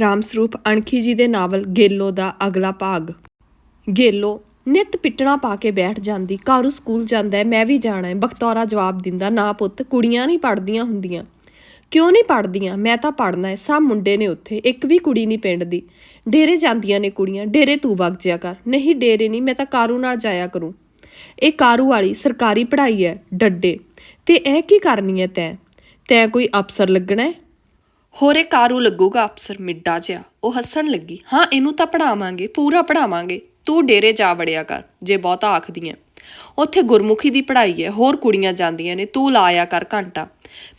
ਰਾਮਸਰੂਪ ਅਣਖੀ ਜੀ ਦੇ ਨਾਵਲ ਗੇਲੋ ਦਾ ਅਗਲਾ ਭਾਗ। ਗੇਲੋ ਨਿਤ ਪਿੱਟਣਾ ਪਾ ਕੇ ਬੈਠ ਜਾਂਦੀ ਕਾਰੂ ਸਕੂਲ ਜਾਂਦਾ ਹੈ, ਮੈਂ ਵੀ ਜਾਣਾ ਹੈ। ਬਖਤੌਰਾ ਜਵਾਬ ਦਿੰਦਾ, ਨਾ ਪੁੱਤ, ਕੁੜੀਆਂ ਨਹੀਂ ਪੜਦੀਆਂ ਹੁੰਦੀਆਂ। ਕਿਉਂ ਨਹੀਂ ਪੜਦੀਆਂ ਮੈਂ ਤਾਂ ਪੜਨਾ ਹੈ, ਸਭ ਮੁੰਡੇ ਨੇ ਉੱਥੇ, ਇੱਕ ਵੀ ਕੁੜੀ ਨਹੀਂ ਪਿੰਡ ਦੀ। ਡੇਰੇ ਜਾਂਦੀਆਂ ਨੇ ਕੁੜੀਆਂ, ਡੇਰੇ ਤੂੰ ਵਗ ਜਿਆ ਕਰ। ਨਹੀਂ, ਡੇਰੇ ਨਹੀਂ, ਮੈਂ ਤਾਂ ਕਾਰੂ ਨਾਲ ਜਾਇਆ ਕਰੂੰ। ਇਹ ਕਾਰੂ ਵਾਲੀ ਸਰਕਾਰੀ ਪੜ੍ਹਾਈ ਹੈ, ਡੱਡੇ। ਤੇ ਇਹ ਕੀ ਕਰਨੀ ਹੈ ਤੈਂ? ਤੈਂ ਕੋਈ ਅਫਸਰ ਲੱਗਣਾ ਹੈ? ਹੋਰੇ ਕਾਰੂ ਲੱਗੂਗਾ ਅਫਸਰ ਮਿੱਡਾ ਜਿਹਾ। ਉਹ ਹੱਸਣ ਲੱਗੀ। ਹਾਂ, ਇਹਨੂੰ ਤਾਂ ਪੜਾਵਾਂਗੇ, ਪੂਰਾ ਪੜਾਵਾਂਗੇ। ਤੂੰ ਡੇਰੇ ਜਾ ਵੜਿਆ ਕਰ, ਜੇ ਬਹੁਤਾ ਆਖਦੀ ਆਖਦੀਆਂ ਉੱਥੇ ਗੁਰਮੁਖੀ ਦੀ ਪੜ੍ਹਾਈ ਹੈ ਹੋਰ ਕੁੜੀਆਂ ਜਾਂਦੀਆਂ ਨੇ, ਤੂੰ ਲਾਇਆ ਕਰ ਘੰਟਾ।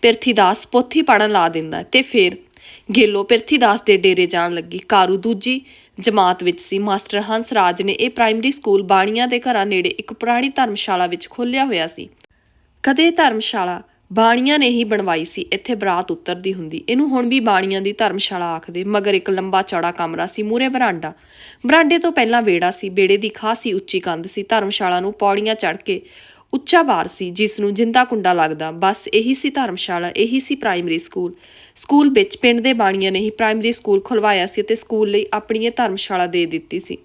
ਪਿਰਥੀ ਦਾਸ ਪੋਥੀ ਪੜਨ ਲਾ ਦਿੰਦਾ ਹੈ ਤੇ ਫਿਰ ਗੇਲੋ ਪਿਰਥੀਦਾਸ ਦੇ ਡੇਰੇ ਜਾਣ ਲੱਗੀ। ਕਾਰੂ ਦੂਜੀ ਜਮਾਤ ਵਿੱਚ ਸੀ। ਮਾਸਟਰ ਹੰਸ ਰਾਜ ਨੇ ਇਹ ਪ੍ਰਾਇਮਰੀ ਸਕੂਲ ਬਾਣੀਆਂ ਦੇ ਘਰਾਂ ਨੇੜੇ ਇੱਕ ਪੁਰਾਣੀ ਧਰਮਸ਼ਾਲਾ ਵਿੱਚ ਖੋਲ੍ਹਿਆ ਹੋਇਆ ਸੀ। ਕਦੇ ਧਰਮਸ਼ਾਲਾ ਬਾਣੀਆਂ ਨੇ ਹੀ ਬਣਵਾਈ ਸੀ, ਇੱਥੇ ਬਰਾਤ ਉਤਰਦੀ ਹੁੰਦੀ। ਇਹਨੂੰ ਹੁਣ ਵੀ ਬਾਣੀਆਂ ਦੀ ਧਰਮਸ਼ਾਲਾ ਆਖਦੇ, ਮਗਰ ਇੱਕ ਲੰਬਾ ਚੌੜਾ ਕਮਰਾ ਸੀ ਮੂਰੇ ਬਰਾਂਡਾ ਬਰਾਂਡੇ ਤੋਂ ਪਹਿਲਾਂ ਵਿਹੜਾ ਸੀ, ਵਿਹੜੇ ਦੀ ਖਾਸੀ ਉੱਚੀ ਕੰਧ ਸੀ, ਧਰਮਸ਼ਾਲਾ ਨੂੰ ਪੌੜੀਆਂ ਚੜ੍ਹ ਕੇ ਉੱਚਾ ਬਾਰ ਸੀ, ਜਿਸ ਨੂੰ ਜਿੰਦਾ ਕੁੰਡਾ ਲੱਗਦਾ। ਬਸ ਇਹੀ ਸੀ ਧਰਮਸ਼ਾਲਾ, ਇਹੀ ਸੀ ਪ੍ਰਾਇਮਰੀ ਸਕੂਲ। ਸਕੂਲ ਵਿੱਚ ਪਿੰਡ ਦੇ ਬਾਣੀਆਂ ਨੇ ਹੀ ਪ੍ਰਾਇਮਰੀ ਸਕੂਲ ਖੁਲਵਾਇਆ ਸੀ ਅਤੇ ਸਕੂਲ ਲਈ ਆਪਣੀ ਇਹ ਧਰਮਸ਼ਾਲਾ ਦੇ ਦਿੱਤੀ ਸੀ।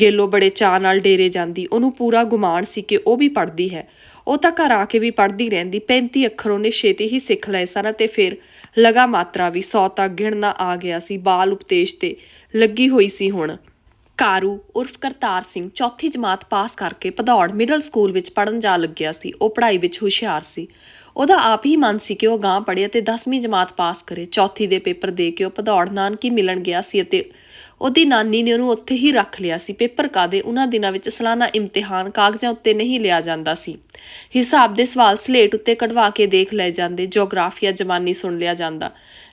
ਗੇਲੋ ਬੜੇ ਚਾਅ ਨਾਲ ਡੇਰੇ ਜਾਂਦੀ, ਉਹਨੂੰ ਪੂਰਾ ਗੁਮਾਨ ਸੀ ਕਿ ਉਹ ਵੀ ਪੜ੍ਹਦੀ ਹੈ। ਉਹ ਤਾਂ ਘਰ ਆ ਕੇ ਵੀ ਪੜ੍ਹਦੀ ਰਹਿੰਦੀ 35 ਅੱਖਰ ਉਹਨੇ ਛੇਤੀ ਹੀ ਸਿੱਖ ਲਏ ਸਨ ਤੇ ਫਿਰ ਲਗਾ ਮਾਤਰਾ ਵੀ 100 ਤੱਕ ਗਿਣਨਾ ਆ ਗਿਆ ਸੀ, ਬਾਲ ਉਪਦੇਸ਼ ਤੇ ਲੱਗੀ ਹੋਈ ਸੀ ਹੁਣ। ਕਾਰੂ ਉਰਫ ਕਰਤਾਰ ਸਿੰਘ ਚੌਥੀ ਜਮਾਤ ਪਾਸ ਕਰਕੇ ਭਦੌੜ ਮਿਡਲ ਸਕੂਲ ਵਿੱਚ ਪੜਨ ਜਾ ਲੱਗਿਆ ਸੀ, ਉਹ ਪੜ੍ਹਾਈ ਵਿੱਚ ਹੁਸ਼ਿਆਰ ਸੀ। ਉਹਦਾ ਆਪ ਹੀ ਮਨ ਸੀ ਕਿ ਉਹ ਗਾਂ ਪੜ੍ਹੇ ਤੇ 10ਵੀਂ ਜਮਾਤ ਪਾਸ ਕਰੇ। ਚੌਥੀ ਦੇ ਪੇਪਰ ਦੇ ਕੇ ਉਹ ਭਦੌੜ ਨਾਨਕੀ ਮਿਲਣ ਗਿਆ ਸੀ ਅਤੇ ਉਹਦੀ ਨਾਨੀ ਨੇ ਉਹਨੂੰ ਉੱਥੇ ਹੀ ਰੱਖ ਲਿਆ ਸੀ। ਪੇਪਰ ਕਾਦੇ ਉਹਨਾਂ ਦਿਨਾਂ ਵਿੱਚ ਸਾਲਾਨਾ ਇਮਤਿਹਾਨ ਕਾਗਜ਼ਾਂ ਉੱਤੇ ਨਹੀਂ ਲਿਆ ਜਾਂਦਾ ਸੀ। ਹਿਸਾਬ ਦੇ ਸਵਾਲ ਸਲੇਟ ਉੱਤੇ ਕਢਵਾ ਕੇ ਦੇਖ ਲਏ ਜਾਂਦੇ। ਜੀਓਗ੍ਰਾਫੀਆ ਜ਼ਬਾਨੀ ਸੁਣ ਲਿਆ ਜਾਂਦਾ।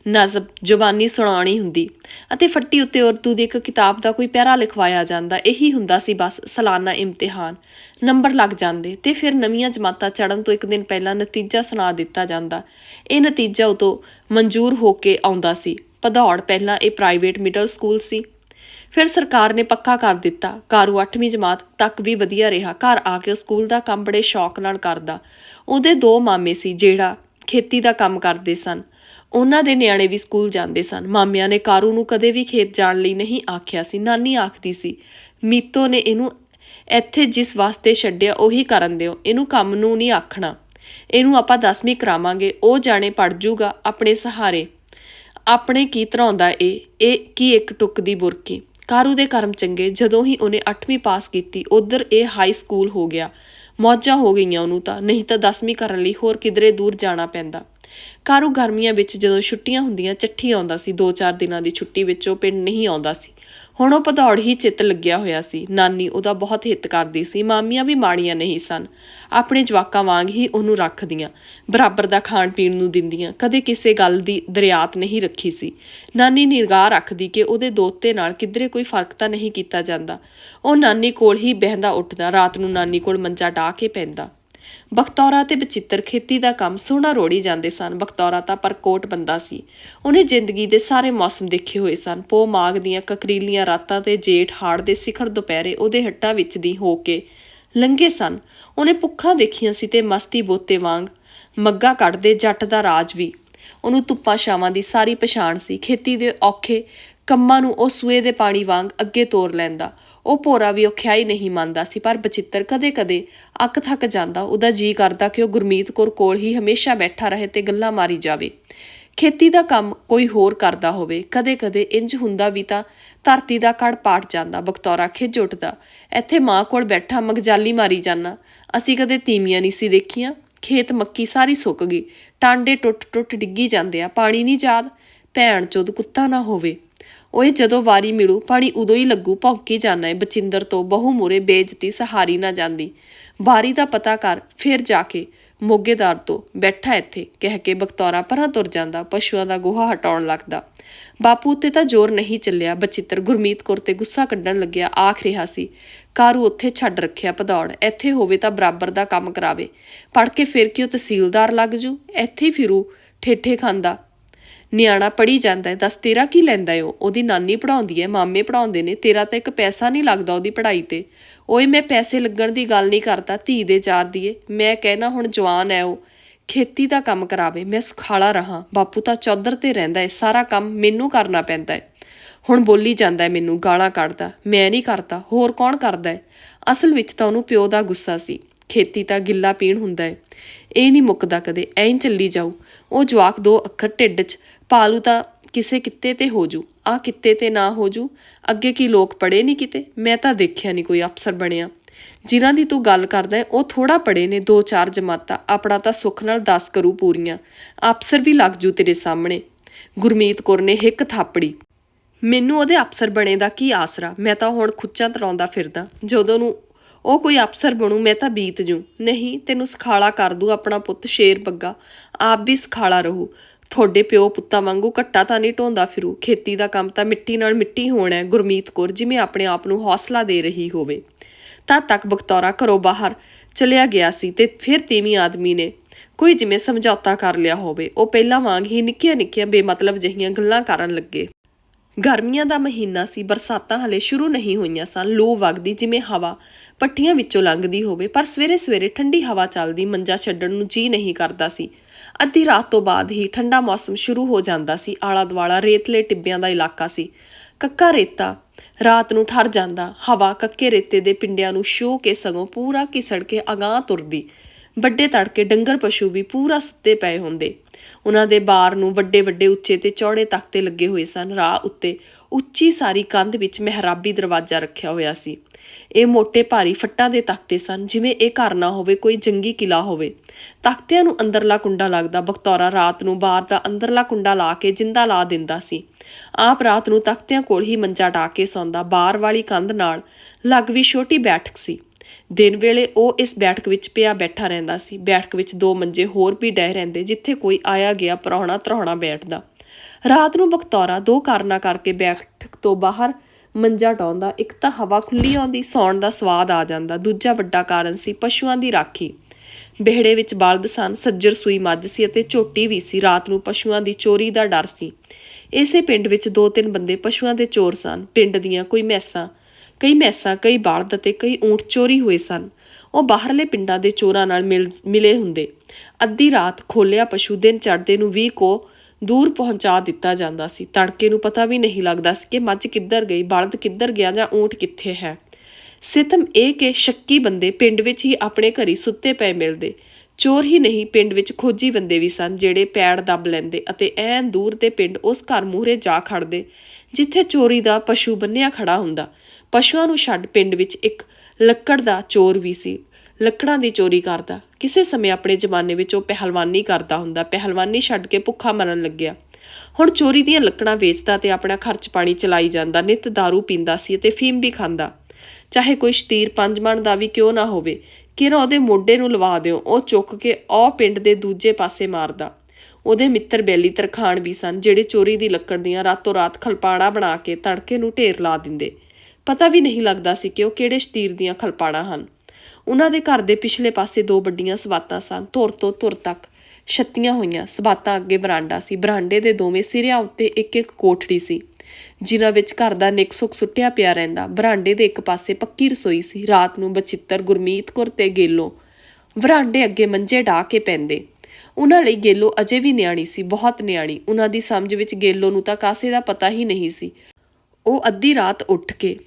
ਨਜ਼ਮ ਜ਼ਬਾਨੀ ਸੁਣਾਉਣੀ ਹੁੰਦੀ। ਅਤੇ ਫੱਟੀ ਉੱਤੇ ਉਰਦੂ ਦੀ ਇੱਕ ਕਿਤਾਬ ਦਾ ਕੋਈ ਪੈਰਾ ਲਿਖਵਾਇਆ ਜਾਂਦਾ। ਇਹੀ ਹੁੰਦਾ ਸੀ ਬਸ ਸਾਲਾਨਾ ਇਮਤਿਹਾਨ। ਨੰਬਰ ਲੱਗ ਜਾਂਦੇ ਤੇ ਫਿਰ ਨਵੀਆਂ ਜਮਾਤਾਂ ਚੜਨ ਤੋਂ ਇੱਕ ਦਿਨ ਪਹਿਲਾਂ ਨਤੀਜਾ ਸੁਣਾ ਦਿੱਤਾ ਜਾਂਦਾ। ਇਹ ਨਤੀਜਾ ਉਦੋਂ ਮਨਜ਼ੂਰ ਹੋ ਕੇ ਆਉਂਦਾ ਸੀ। ਭਦੌੜ ਪਹਿਲਾਂ ਇਹ ਪ੍ਰਾਈਵੇਟ ਮਿਡਲ ਸਕੂਲ ਸੀ। ਫਿਰ ਸਰਕਾਰ ਨੇ ਪੱਕਾ ਕਰ ਦਿੱਤਾ। ਕਾਰੂ 8ਵੀਂ ਜਮਾਤ ਤੱਕ ਵੀ ਵਧੀਆ ਰਿਹਾ। ਘਰ ਆ ਕੇ ਉਹ ਸਕੂਲ ਦਾ ਕੰਮ ਬੜੇ ਸ਼ੌਕ ਨਾਲ ਕਰਦਾ। ਉਹਦੇ ਦੋ ਮਾਮੇ ਸੀ, ਜਿਹੜਾ ਖੇਤੀ ਦਾ ਕੰਮ ਕਰਦੇ ਸਨ। ਉਹਨਾਂ ਦੇ ਨਿਆਣੇ ਵੀ ਸਕੂਲ ਜਾਂਦੇ ਸਨ। ਮਾਮਿਆਂ ਨੇ ਕਾਰੂ ਨੂੰ ਕਦੇ ਵੀ ਖੇਤ ਜਾਣ ਲਈ ਨਹੀਂ ਆਖਿਆ ਸੀ। ਨਾਨੀ ਆਖਦੀ ਸੀ, ਮੀਤੋ ਨੇ ਇਹਨੂੰ ਇੱਥੇ ਜਿਸ ਵਾਸਤੇ ਛੱਡਿਆ, ਉਹੀ ਕਰਨ ਦਿਓ। ਇਹਨੂੰ ਕੰਮ ਨੂੰ ਨਹੀਂ ਆਖਣਾ। ਇਹਨੂੰ ਆਪਾਂ 10ਵੀਂ ਕਰਾਵਾਂਗੇ। ਉਹ ਜਾਣੇ ਪੜ ਜੂਗਾ ਆਪਣੇ ਸਹਾਰੇ। ਆਪਣੇ ਕੀ ਧਰਾਉਂਦਾ ਇਹ? ਇਹ ਕੀ ਇੱਕ ਟੁੱਕ ਦੀ ਬੁਰਕੀ? ਕਾਰੂ ਦੇ ਕਰਮ ਚੰਗੇ, ਜਦੋਂ ਹੀ ਉਹਨੇ 8ਵੀਂ ਪਾਸ ਕੀਤੀ, ਉਧਰ ਇਹ ਹਾਈ ਸਕੂਲ ਹੋ ਗਿਆ। ਮੌਜਾਂ ਹੋ ਗਈਆਂ ਉਹਨੂੰ ਤਾਂ, ਨਹੀਂ ਤਾਂ 10ਵੀਂ ਕਰਨ ਲਈ ਹੋਰ ਕਿਧਰੇ ਦੂਰ ਜਾਣਾ ਪੈਂਦਾ। ਕਾਰੂ ਗਰਮੀਆਂ ਵਿੱਚ ਜਦੋਂ ਛੁੱਟੀਆਂ ਹੁੰਦੀਆਂ, ਚੱਠੀ ਆਉਂਦਾ ਸੀ 2-4 ਦਿਨਾਂ ਦੀ ਛੁੱਟੀ ਵਿੱਚ ਉਹ ਪਿੰਡ ਨਹੀਂ ਆਉਂਦਾ ਸੀ। ਹੁਣ ਉਹ ਭਦੌੜ ਹੀ ਚਿੱਤ ਲੱਗਿਆ ਹੋਇਆ ਸੀ। ਨਾਨੀ ਉਹਦਾ ਬਹੁਤ ਹਿੱਤ ਕਰਦੀ ਸੀ, ਮਾਮੀਆਂ ਵੀ ਮਾੜੀਆਂ ਨਹੀਂ ਸਨ। ਆਪਣੇ ਜਵਾਕਾਂ ਵਾਂਗ ਹੀ ਉਹਨੂੰ ਰੱਖਦੀਆਂ, ਬਰਾਬਰ ਦਾ ਖਾਣ ਪੀਣ ਨੂੰ ਦਿੰਦੀਆਂ, ਕਦੇ ਕਿਸੇ ਗੱਲ ਦੀ ਦਰਿਆਤ ਨਹੀਂ ਰੱਖੀ ਸੀ। ਨਾਨੀ ਨਿਰਗਾਹ ਰੱਖਦੀ ਕਿ ਉਹਦੇ ਦੋਤੇ ਨਾਲ ਕਿਧਰੇ ਕੋਈ ਫ਼ਰਕ ਤਾਂ ਨਹੀਂ ਕੀਤਾ ਜਾਂਦਾ। ਉਹ ਨਾਨੀ ਕੋਲ ਹੀ ਬਹਿੰਦਾ ਉੱਠਦਾ, ਰਾਤ ਨੂੰ ਨਾਨੀ ਕੋਲ ਮੰਜਾ ਢਾ ਕੇ ਪੈਂਦਾ। ਬਖਤੌਰਾ ਤੇ ਬਚਿੱਤਰ ਖੇਤੀ ਦਾ ਕੰਮ ਸੋਹਣਾ ਰੋੜੀ ਜਾਂਦੇ ਸਨ। ਬਖਤੌਰਾ ਤਾਂ ਪਰਕੋਟ ਬੰਦਾ ਸੀ। ਉਹਨੇ ਜ਼ਿੰਦਗੀ ਦੇ ਸਾਰੇ ਮੌਸਮ ਦੇਖੇ ਹੋਏ ਸਨ। ਪੋ ਮਾਗ ਦੀਆਂ ਕਕਰੀਲੀਆਂ ਰਾਤਾਂ ਤੇ ਜੇਠ ਹਾੜ ਦੇ ਸਿਖਰ ਦੁਪਹਿਰੇ ਉਹਦੇ ਹੱਟਾਂ ਵਿੱਚ ਦੀ ਹੋ ਕੇ ਲੰਘੇ ਸਨ। ਉਹਨੇ ਭੁੱਖਾਂ ਦੇਖੀਆਂ ਸੀ ਤੇ ਮਸਤੀ ਬੋਤੇ ਵਾਂਗ ਮੱਗਾ ਕੱਢਦੇ ਜੱਟ ਦਾ ਰਾਜ ਵੀ। ਉਹਨੂੰ ਧੁੱਪਾਂ ਛਾਵਾਂ ਦੀ ਸਾਰੀ ਪਛਾਣ ਸੀ। ਖੇਤੀ ਦੇ ਔਖੇ ਕੰਮਾਂ ਨੂੰ ਉਹ ਸੂਏ ਦੇ ਪਾਣੀ ਵਾਂਗ ਅੱਗੇ ਤੋਰ ਲੈਂਦਾ। ਉਹ ਭੋਰਾ ਵੀ ਔਖਿਆ ਹੀ ਨਹੀਂ ਮੰਨਦਾ ਸੀ, ਪਰ ਬਚਿੱਤਰ ਕਦੇ-ਕਦੇ ਅੱਕ ਥੱਕ ਜਾਂਦਾ। ਉਹਦਾ ਜੀ ਕਰਦਾ ਕਿ ਉਹ ਗੁਰਮੀਤ ਕੌਰ ਕੋਲ ਹੀ ਹਮੇਸ਼ਾ ਬੈਠਾ ਰਹੇ ਤੇ ਗੱਲਾਂ ਮਾਰੀ ਜਾਵੇ। ਖੇਤੀ ਦਾ ਕੰਮ ਕੋਈ ਹੋਰ ਕਰਦਾ ਹੋਵੇ। ਕਦੇ-ਕਦੇ ਇੰਜ ਹੁੰਦਾ ਵੀ ਤਾਂ ਧਰਤੀ ਦਾ ਕੜ ਪਾਟ ਜਾਂਦਾ ਬਖਤੌਰਾ ਖਿੱਝ ਉੱਠਦਾ। ਇੱਥੇ ਮਾਂ ਕੋਲ ਬੈਠਾ ਮਗਜਾਲੀ ਮਾਰੀ ਜਾਂਦਾ। ਅਸੀਂ ਕਦੇ ਤੀਮੀਆਂ ਨਹੀਂ ਸੀ ਦੇਖੀਆਂ। ਖੇਤ ਮੱਕੀ ਸਾਰੀ ਸੁੱਕ ਗਈ। ਟਾਂਡੇ ਟੁੱਟ-ਟੁੱਟ ਡਿੱਗੀ ਜਾਂਦੇ ਆ। ਪਾਣੀ ਨਹੀਂ ਜਾਦ। ਭੈਣ ਚੋਦ ਕੁੱਤਾ ਨਾ ਹੋਵੇ। ਓਏ ਜਦੋਂ ਵਾਰੀ ਮਿਲੂ ਪਾਣੀ ਉਦੋਂ ਹੀ ਲੱਗੂ, ਭੌਂਕੀ ਜਾਣਾ ਏ। ਬਚਿੰਦਰ ਤੋਂ ਬਹੁ ਮੂਰੇ ਬੇਇੱਜ਼ਤੀ, ਸਹਾਰੀ ਨਾ ਜਾਂਦੀ। ਵਾਰੀ ਦਾ ਪਤਾ ਕਰ, ਫਿਰ ਜਾ ਕੇ ਮੋਗੇਦਾਰ ਤੋਂ ਬੈਠਾ ਇੱਥੇ, ਕਹਿ ਕੇ ਬਖਤੌਰਾ ਪਰਾਂ ਤੁਰ ਜਾਂਦਾ, ਪਸ਼ੂਆਂ ਦਾ ਗੋਹਾ ਹਟਾਉਣ ਲੱਗਦਾ। ਬਾਪੂ ਉੱਤੇ ਤਾਂ ਜ਼ੋਰ ਨਹੀਂ ਚੱਲਿਆ ਬਚਿੱਤਰ ਗੁਰਮੀਤ ਕੌਰ ਤੇ ਗੁੱਸਾ ਕੱਢਣ ਲੱਗਿਆ, ਆਖ ਰਿਹਾ ਸੀ, ਕਾਰੂ ਉੱਥੇ ਛੱਡ ਰੱਖਿਆ ਭਦੌੜ, ਇੱਥੇ ਹੋਵੇ ਤਾਂ ਬਰਾਬਰ ਦਾ ਕੰਮ ਕਰਾਵੇ। ਪੜ ਕੇ ਫਿਰ ਕਿ ਉਹ ਤਹਿਸੀਲਦਾਰ ਲੱਗ ਜੂ? ਇੱਥੇ ਫਿਰੂ, ਠੇਠੇ ਖਾਂਦਾ ਨਿਆਣਾ ਪੜੀ ਜਾਂਦਾ ਹੈ, ਦੱਸ ਤੇਰਾ ਕੀ ਲੈਂਦਾ ਏ ਉਹ? ਉਹਦੀ ਨਾਨੀ ਪੜਾਉਂਦੀ ਹੈ, ਮਾਮੇ ਪੜਾਉਂਦੇ ਨੇ, ਤੇਰਾ ਤਾਂ ਇੱਕ ਪੈਸਾ ਨਹੀਂ ਲੱਗਦਾ ਉਹਦੀ ਪੜ੍ਹਾਈ ਤੇ। ਓਏ, ਮੈਂ ਪੈਸੇ ਲੱਗਣ ਦੀ ਗੱਲ ਨਹੀਂ ਕਰਦਾ, ਧੀ ਦੇ ਚਾਰ ਦੀਏ। ਮੈਂ ਕਹਿਣਾ ਹੁਣ ਜਵਾਨ ਹੈ ਉਹ, ਖੇਤੀ ਦਾ ਕੰਮ ਕਰਾਵੇ, ਮੈਂ ਸੁਖਾਲਾ ਰਹਾ। ਬਾਪੂ ਤਾਂ ਚੌਧਰ ਤੇ ਰਹਿੰਦਾ ਏ, ਸਾਰਾ ਕੰਮ ਮੈਨੂੰ ਕਰਨਾ ਪੈਂਦਾ ਏ। ਹੁਣ ਬੋਲੀ ਜਾਂਦਾ ਏ ਮੈਨੂੰ ਗਾਲਾਂ ਕੱਢਦਾ, ਮੈਂ ਨਹੀਂ ਕਰਦਾ, ਹੋਰ ਕੌਣ ਕਰਦਾ ਏ? ਅਸਲ ਵਿੱਚ ਤਾਂ ਉਹਨੂੰ ਪਿਓ ਦਾ ਗੁੱਸਾ ਸੀ, ਖੇਤੀ ਤਾਂ ਗਿੱਲਾ ਪੀਣ ਹੁੰਦਾ ਏ। ਇਹ ਨਹੀਂ ਮੁੱਕਦਾ ਕਦੇ, ਐਂ ਚੱਲੀ ਜਾਊ। ਉਹ ਜਵਾਕ ਦੋ ਅੱਖਰ ਢਿੱਡ 'ਚ ਪਾਲੂ ਤਾਂ ਕਿਸੇ ਕਿੱਤੇ ਤੇ ਹੋ ਜੂ ਆ ਕਿੱਤੇ ਤੇ ਨਾ ਹੋ ਜੂ। ਅੱਗੇ ਕੀ ਲੋਕ ਪੜੇ ਨਹੀਂ ਕਿਤੇ? ਮੈਂ ਤਾਂ ਦੇਖਿਆ ਨਹੀਂ ਕੋਈ ਅਫਸਰ ਬਣਿਆ। ਜਿਨ੍ਹਾਂ ਦੀ ਤੂੰ ਗੱਲ ਕਰਦਾ ਹੈ, ਉਹ ਥੋੜਾ ਪੜੇ ਨੇ, ਦੋ ਚਾਰ ਜਮਾਤਾਂ। ਆਪਣਾ ਤਾਂ ਸੁੱਖ ਨਾਲ 10 ਕਰੂ ਪੂਰੀਆਂ। ਅਫਸਰ ਵੀ ਲੱਗ ਜੂ ਤੇਰੇ ਸਾਹਮਣੇ। ਗੁਰਮੀਤ ਕੌਰ ਨੇ ਹਿੱਕ ਥਾਪੜੀ। ਮੈਨੂੰ ਉਹਦੇ ਅਫਸਰ ਬਣੇ ਦਾ ਕੀ ਆਸਰਾ? ਮੈਂ ਤਾਂ ਹੁਣ ਖੁੱਚਾਂ ਤਰਾਉਂਦਾ ਫਿਰਦਾ। ਜਦੋਂ ਨੂੰ ਉਹ ਕੋਈ ਅਫਸਰ ਬਣੂ, ਮੈਂ ਤਾਂ ਬੀਤ ਜੂ। ਨਹੀਂ, ਤੈਨੂੰ ਸਖਾਲਾ ਕਰ ਦੂ ਆਪਣਾ ਪੁੱਤ ਸ਼ੇਰ ਬੱਗਾ ਆਪ ਵੀ ਸਖਾਲਾ ਰਹੂ। ਤੁਹਾਡੇ ਪਿਓ ਪੁੱਤਾਂ ਵਾਂਗੂ ਘੱਟਾ ਤਾਂ ਨਹੀਂ ਢੋਂਦਾ ਫਿਰੂ। ਖੇਤੀ ਦਾ ਕੰਮ ਤਾਂ ਮਿੱਟੀ ਨਾਲ ਮਿੱਟੀ ਹੋਣਾ ਹੈ। ਗੁਰਮੀਤ ਕੌਰ ਜਿਵੇਂ ਆਪਣੇ ਆਪ ਨੂੰ ਹੌਸਲਾ ਦੇ ਰਹੀ ਹੋਵੇ। ਤਦ ਤੱਕ ਬਖਤੌਰਾ ਘਰੋਂ ਬਾਹਰ ਚਲਿਆ ਗਿਆ ਸੀ ਤੇ ਫਿਰ ਤੀਵੀਂ ਆਦਮੀ ਨੇ ਕੋਈ ਜਿਵੇਂ ਸਮਝੌਤਾ ਕਰ ਲਿਆ ਹੋਵੇ, ਉਹ ਪਹਿਲਾਂ ਵਾਂਗ ਹੀ ਨਿੱਕੀਆਂ ਨਿੱਕੀਆਂ ਬੇਮਤਲਬ ਜਿਹੀਆਂ ਗੱਲਾਂ ਕਰਨ ਲੱਗੇ। ਗਰਮੀਆਂ ਦਾ ਮਹੀਨਾ ਸੀ, ਬਰਸਾਤਾਂ ਹਲੇ ਸ਼ੁਰੂ ਨਹੀਂ ਹੋਈਆਂ ਸਨ। ਲੋ ਵਗਦੀ ਜਿਵੇਂ ਹਵਾ ਪੱਟੀਆਂ ਵਿੱਚੋਂ ਲੰਘਦੀ ਹੋਵੇ, ਪਰ ਸਵੇਰੇ ਸਵੇਰੇ ਠੰਡੀ ਹਵਾ ਚੱਲਦੀ ਮੰਜਾ ਛੱਡਣ ਨੂੰ ਜੀ ਨਹੀਂ ਕਰਦਾ ਸੀ। ਅੱਧੀ ਰਾਤ ਤੋਂ ਬਾਅਦ ਹੀ ਠੰਡਾ ਮੌਸਮ ਸ਼ੁਰੂ ਹੋ ਜਾਂਦਾ ਸੀ। ਆਲਾ ਦੁਆਲਾ ਰੇਤਲੇ ਟਿੱਬਿਆਂ ਦਾ ਇਲਾਕਾ ਸੀ। ਕੱਕਾ ਰੇਤਾ ਰਾਤ ਨੂੰ ਠਰ ਜਾਂਦਾ। ਹਵਾ ਕੱਕੇ ਰੇਤੇ ਦੇ ਪਿੰਡਿਆਂ ਨੂੰ ਛੋ ਕੇ ਸਗੋਂ ਪੂਰਾ ਘਿਸੜ ਕੇ ਅਗਾਹ ਤੁਰਦੀ। ਵੱਡੇ ਤੜਕੇ ਡੰਗਰ ਪਸ਼ੂ ਵੀ ਪੂਰਾ ਸੁੱਤੇ ਪਏ ਹੁੰਦੇ। ਉਹਨਾਂ ਦੇ ਬਾਰ ਨੂੰ ਵੱਡੇ ਵੱਡੇ ਉੱਚੇ ਤੇ ਚੌੜੇ ਤਖਤੇ ਲੱਗੇ ਹੋਏ ਸਨ। ਰਾਹ ਉੱਤੇ ਉੱਚੀ ਸਾਰੀ ਕੰਧ ਵਿੱਚ ਮਹਿਰਾਬੀ ਦਰਵਾਜ਼ਾ ਰੱਖਿਆ ਹੋਇਆ ਸੀ। ਇਹ ਮੋٹے ਭਾਰੀ ਫੱਟਾਂ ਦੇ ਤਖਤੇ ਸਨ। ਜਿਵੇਂ ਇਹ ਘਰ ਨਾ ਹੋਵੇ, ਕੋਈ ਜੰਗੀ ਕਿਲਾ ਹੋਵੇ। ਤਖਤਿਆਂ ਨੂੰ ਅੰਦਰਲਾ ਕੁੰਡਾ ਲੱਗਦਾ। ਬਖਤੌਰਾ ਰਾਤ ਨੂੰ ਬਾਹਰ ਦਾ ਅੰਦਰਲਾ ਕੁੰਡਾ ਲਾ ਕੇ ਜਿੰਦਾ ਲਾ ਦਿੰਦਾ ਸੀ। ਆਪ ਰਾਤ ਨੂੰ ਤਖਤਿਆਂ ਕੋਲ ਹੀ ਮੰਜਾ ਢਾ ਕੇ ਸੌਂਦਾ। ਬਾਹਰ ਵਾਲੀ ਕੰਧ ਨਾਲ ਲੱਗ ਵੀ ਛੋਟੀ ਬੈਠਕ ਸੀ। ਦਿਨ ਵੇਲੇ ਉਹ ਇਸ ਬੈਠਕ ਵਿੱਚ ਪਿਆ ਬੈਠਾ ਰਹਿੰਦਾ ਸੀ। ਬੈਠਕ ਵਿੱਚ ਦੋ ਮੰਜੇ ਹੋਰ ਵੀ ਡਹਿ ਰਹਿੰਦੇ, ਜਿੱਥੇ ਕੋਈ ਆਇਆ ਗਿਆ ਪ੍ਰਾਹੁਣਾ ਧਰਾਉਣਾ ਬੈਠਦਾ। ਰਾਤ ਨੂੰ ਬਖਤੌਰਾ ਦੋ ਕਾਰਨਾਂ ਕਰਕੇ ਬੈਠਕ ਤੋਂ ਬਾਹਰ ਮੰਜਾ ਡਾਉਂਦਾ ਇੱਕ ਤਾਂ ਹਵਾ ਖੁੱਲੀ ਆਉਂਦੀ, ਸੌਣ ਦਾ ਸਵਾਦ ਆ ਜਾਂਦਾ। ਦੂਜਾ ਵੱਡਾ ਕਾਰਨ ਸੀ ਪਸ਼ੂਆਂ ਦੀ ਰਾਖੀ। ਬਿਹੜੇ ਵਿੱਚ ਬਲਦ ਸਨ, ਸੱਜਰ ਸੂਈ ਮੱਝ ਸੀ ਅਤੇ ਝੋਟੀ ਵੀ ਸੀ। ਰਾਤ ਨੂੰ ਪਸ਼ੂਆਂ ਦੀ ਚੋਰੀ ਦਾ ਡਰ ਸੀ। ਇਸੇ ਪਿੰਡ ਵਿੱਚ ਦੋ ਤਿੰਨ ਬੰਦੇ ਪਸ਼ੂਆਂ ਦੇ ਚੋਰ ਸਨ। ਪਿੰਡ ਦੀਆਂ ਕੋਈ ਮੈਸਾਂ ਕਈ ਮੈਸਾਂ, ਕਈ ਬਲਦ ਅਤੇ ਕਈ ਊਂਠ ਚੋਰੀ ਹੋਏ ਸਨ। ਉਹ ਬਾਹਰਲੇ ਪਿੰਡਾਂ ਦੇ ਚੋਰਾਂ ਨਾਲ ਮਿਲ, ਮਿਲੇ ਹੁੰਦੇ। ਅੱਧੀ ਰਾਤ ਖੋਲਿਆ ਪਸ਼ੂ ਦਿਨ ਚੜ੍ਹਦੇ ਨੂੰ ਵੀ ਕੋ ਦੂਰ ਪਹੁੰਚਾ ਦਿੱਤਾ ਜਾਂਦਾ ਸੀ। ਤੜਕੇ ਨੂੰ ਪਤਾ ਵੀ ਨਹੀਂ ਲੱਗਦਾ ਸੀ ਕਿ ਮੱਝ ਕਿੱਧਰ ਗਈ ਬਲਦ ਕਿੱਧਰ ਗਿਆ ਜਾਂ ਊਂਠ ਕਿੱਥੇ ਹੈ। ਸਿਤਮ ਇਹ ਕਿ ਸ਼ੱਕੀ ਬੰਦੇ ਪਿੰਡ ਵਿੱਚ ਹੀ ਆਪਣੇ ਘਰੀ ਸੁੱਤੇ ਪਏ ਮਿਲਦੇ। ਚੋਰ ਹੀ ਨਹੀਂ, ਪਿੰਡ ਵਿੱਚ ਖੋਜੀ ਬੰਦੇ ਵੀ ਸਨ ਜਿਹੜੇ ਪੈੜ ਦੱਬ ਲੈਂਦੇ ਅਤੇ ਐਨ ਦੂਰ ਦੇ ਪਿੰਡ ਉਸ ਘਰ ਮੂਹਰੇ ਜਾ ਖੜਦੇ ਜਿੱਥੇ ਚੋਰੀ ਦਾ ਪਸ਼ੂ ਬੰਨਿਆ ਖੜਾ ਹੁੰਦਾ। ਪਸ਼ੂਆਂ ਨੂੰ ਛੱਡ ਪਿੰਡ ਵਿੱਚ ਇੱਕ ਲੱਕੜ ਦਾ ਚੋਰ ਵੀ ਸੀ। ਲੱਕੜਾਂ ਦੀ ਚੋਰੀ ਕਰਦਾ। ਕਿਸੇ ਸਮੇਂ ਆਪਣੇ ਜ਼ਮਾਨੇ ਵਿੱਚ ਉਹ ਪਹਿਲਵਾਨੀ ਕਰਦਾ ਹੁੰਦਾ। ਪਹਿਲਵਾਨੀ ਛੱਡ ਕੇ ਭੁੱਖਾ ਮਰਨ ਲੱਗਿਆ। ਹੁਣ ਚੋਰੀ ਦੀਆਂ ਲੱਕੜਾਂ ਵੇਚਦਾ ਤੇ ਆਪਣਾ ਖਰਚ ਪਾਣੀ ਚਲਾਈ ਜਾਂਦਾ। ਨਿਤ दारू ਪੀਂਦਾ ਸੀ ਅਤੇ ਫੀਮ ਵੀ ਖਾਂਦਾ। ਚਾਹੇ ਕੋਈ ਸ਼ਤੀਰ ਪੰਜ ਮਣ ਦਾ ਵੀ ਕਿਉਂ ਨਾ ਹੋਵੇ ਕਿਰਾ ਉਹਦੇ ਮੋਢੇ ਨੂੰ ਲਵਾ ਦਿਓ, ਉਹ ਚੁੱਕ ਕੇ ਉਹ ਪਿੰਡ ਦੇ ਦੂਜੇ ਪਾਸੇ ਮਾਰਦਾ। ਉਹਦੇ ਮਿੱਤਰ ਬੈਲੀ ਤਰਖਾਣ ਵੀ ਸਨ, ਜਿਹੜੇ ਚੋਰੀ ਦੀ ਲੱਕੜ ਦੀਆਂ ਰਾਤੋਂ ਰਾਤ ਖਲਪਾੜਾ ਬਣਾ ਕੇ ਤੜਕੇ ਨੂੰ ਢੇਰ ਲਾ ਦਿੰਦੇ। ਪਤਾ ਵੀ ਨਹੀਂ ਲੱਗਦਾ ਸੀ ਕਿ ਉਹ ਕਿਹੜੇ ਸ਼ਤੀਰ ਦੀਆਂ ਖਲਪਾੜਾਂ ਹਨ। ਉਹਨਾਂ ਦੇ ਘਰ ਦੇ ਪਿਛਲੇ ਪਾਸੇ ਦੋ ਵੱਡੀਆਂ ਸਵਾਤਾਂ ਸਨ। ਧੁਰ ਤੋਂ ਧੁਰ ਤੱਕ ਛੱਤੀਆਂ ਹੋਈਆਂ। ਸਵਾਤਾਂ ਅੱਗੇ ਬਰਾਂਡਾ ਸੀ। ਬਰਾਂਡੇ ਦੇ ਦੋਵੇਂ ਸਿਰਿਆਂ ਉੱਤੇ ਇੱਕ ਇੱਕ ਕੋਠੜੀ ਸੀ, ਜਿਨ੍ਹਾਂ ਵਿੱਚ ਘਰ ਦਾ ਨਿੱਕ ਸੁੱਟਿਆ ਪਿਆ ਰਹਿੰਦਾ। ਬਰਾਂਡੇ ਦੇ ਇੱਕ ਪਾਸੇ ਪੱਕੀ ਰਸੋਈ ਸੀ। ਰਾਤ ਨੂੰ ਬਚਿੱਤਰ ਗੁਰਮੀਤ ਕੌਰ ਤੇ ਗੇਲੋ ਬਰਾਂਡੇ ਅੱਗੇ ਮੰਜੇ ਢਾ ਕੇ ਪੈਂਦੇ। ਉਹਨਾਂ ਲਈ ਗੇਲੋ ਅਜੇ ਵੀ ਨਿਆਣੀ ਸੀ, ਬਹੁਤ ਨਿਆਣੀ। ਉਹਨਾਂ ਦੀ ਸਮਝ ਵਿੱਚ ਗੇਲੋ ਨੂੰ ਤਾਂ ਕਾਸੇ ਦਾ ਪਤਾ ਹੀ ਨਹੀਂ ਸੀ। ਉਹ ਅੱਧੀ ਰਾਤ ਉੱਠ ਕੇ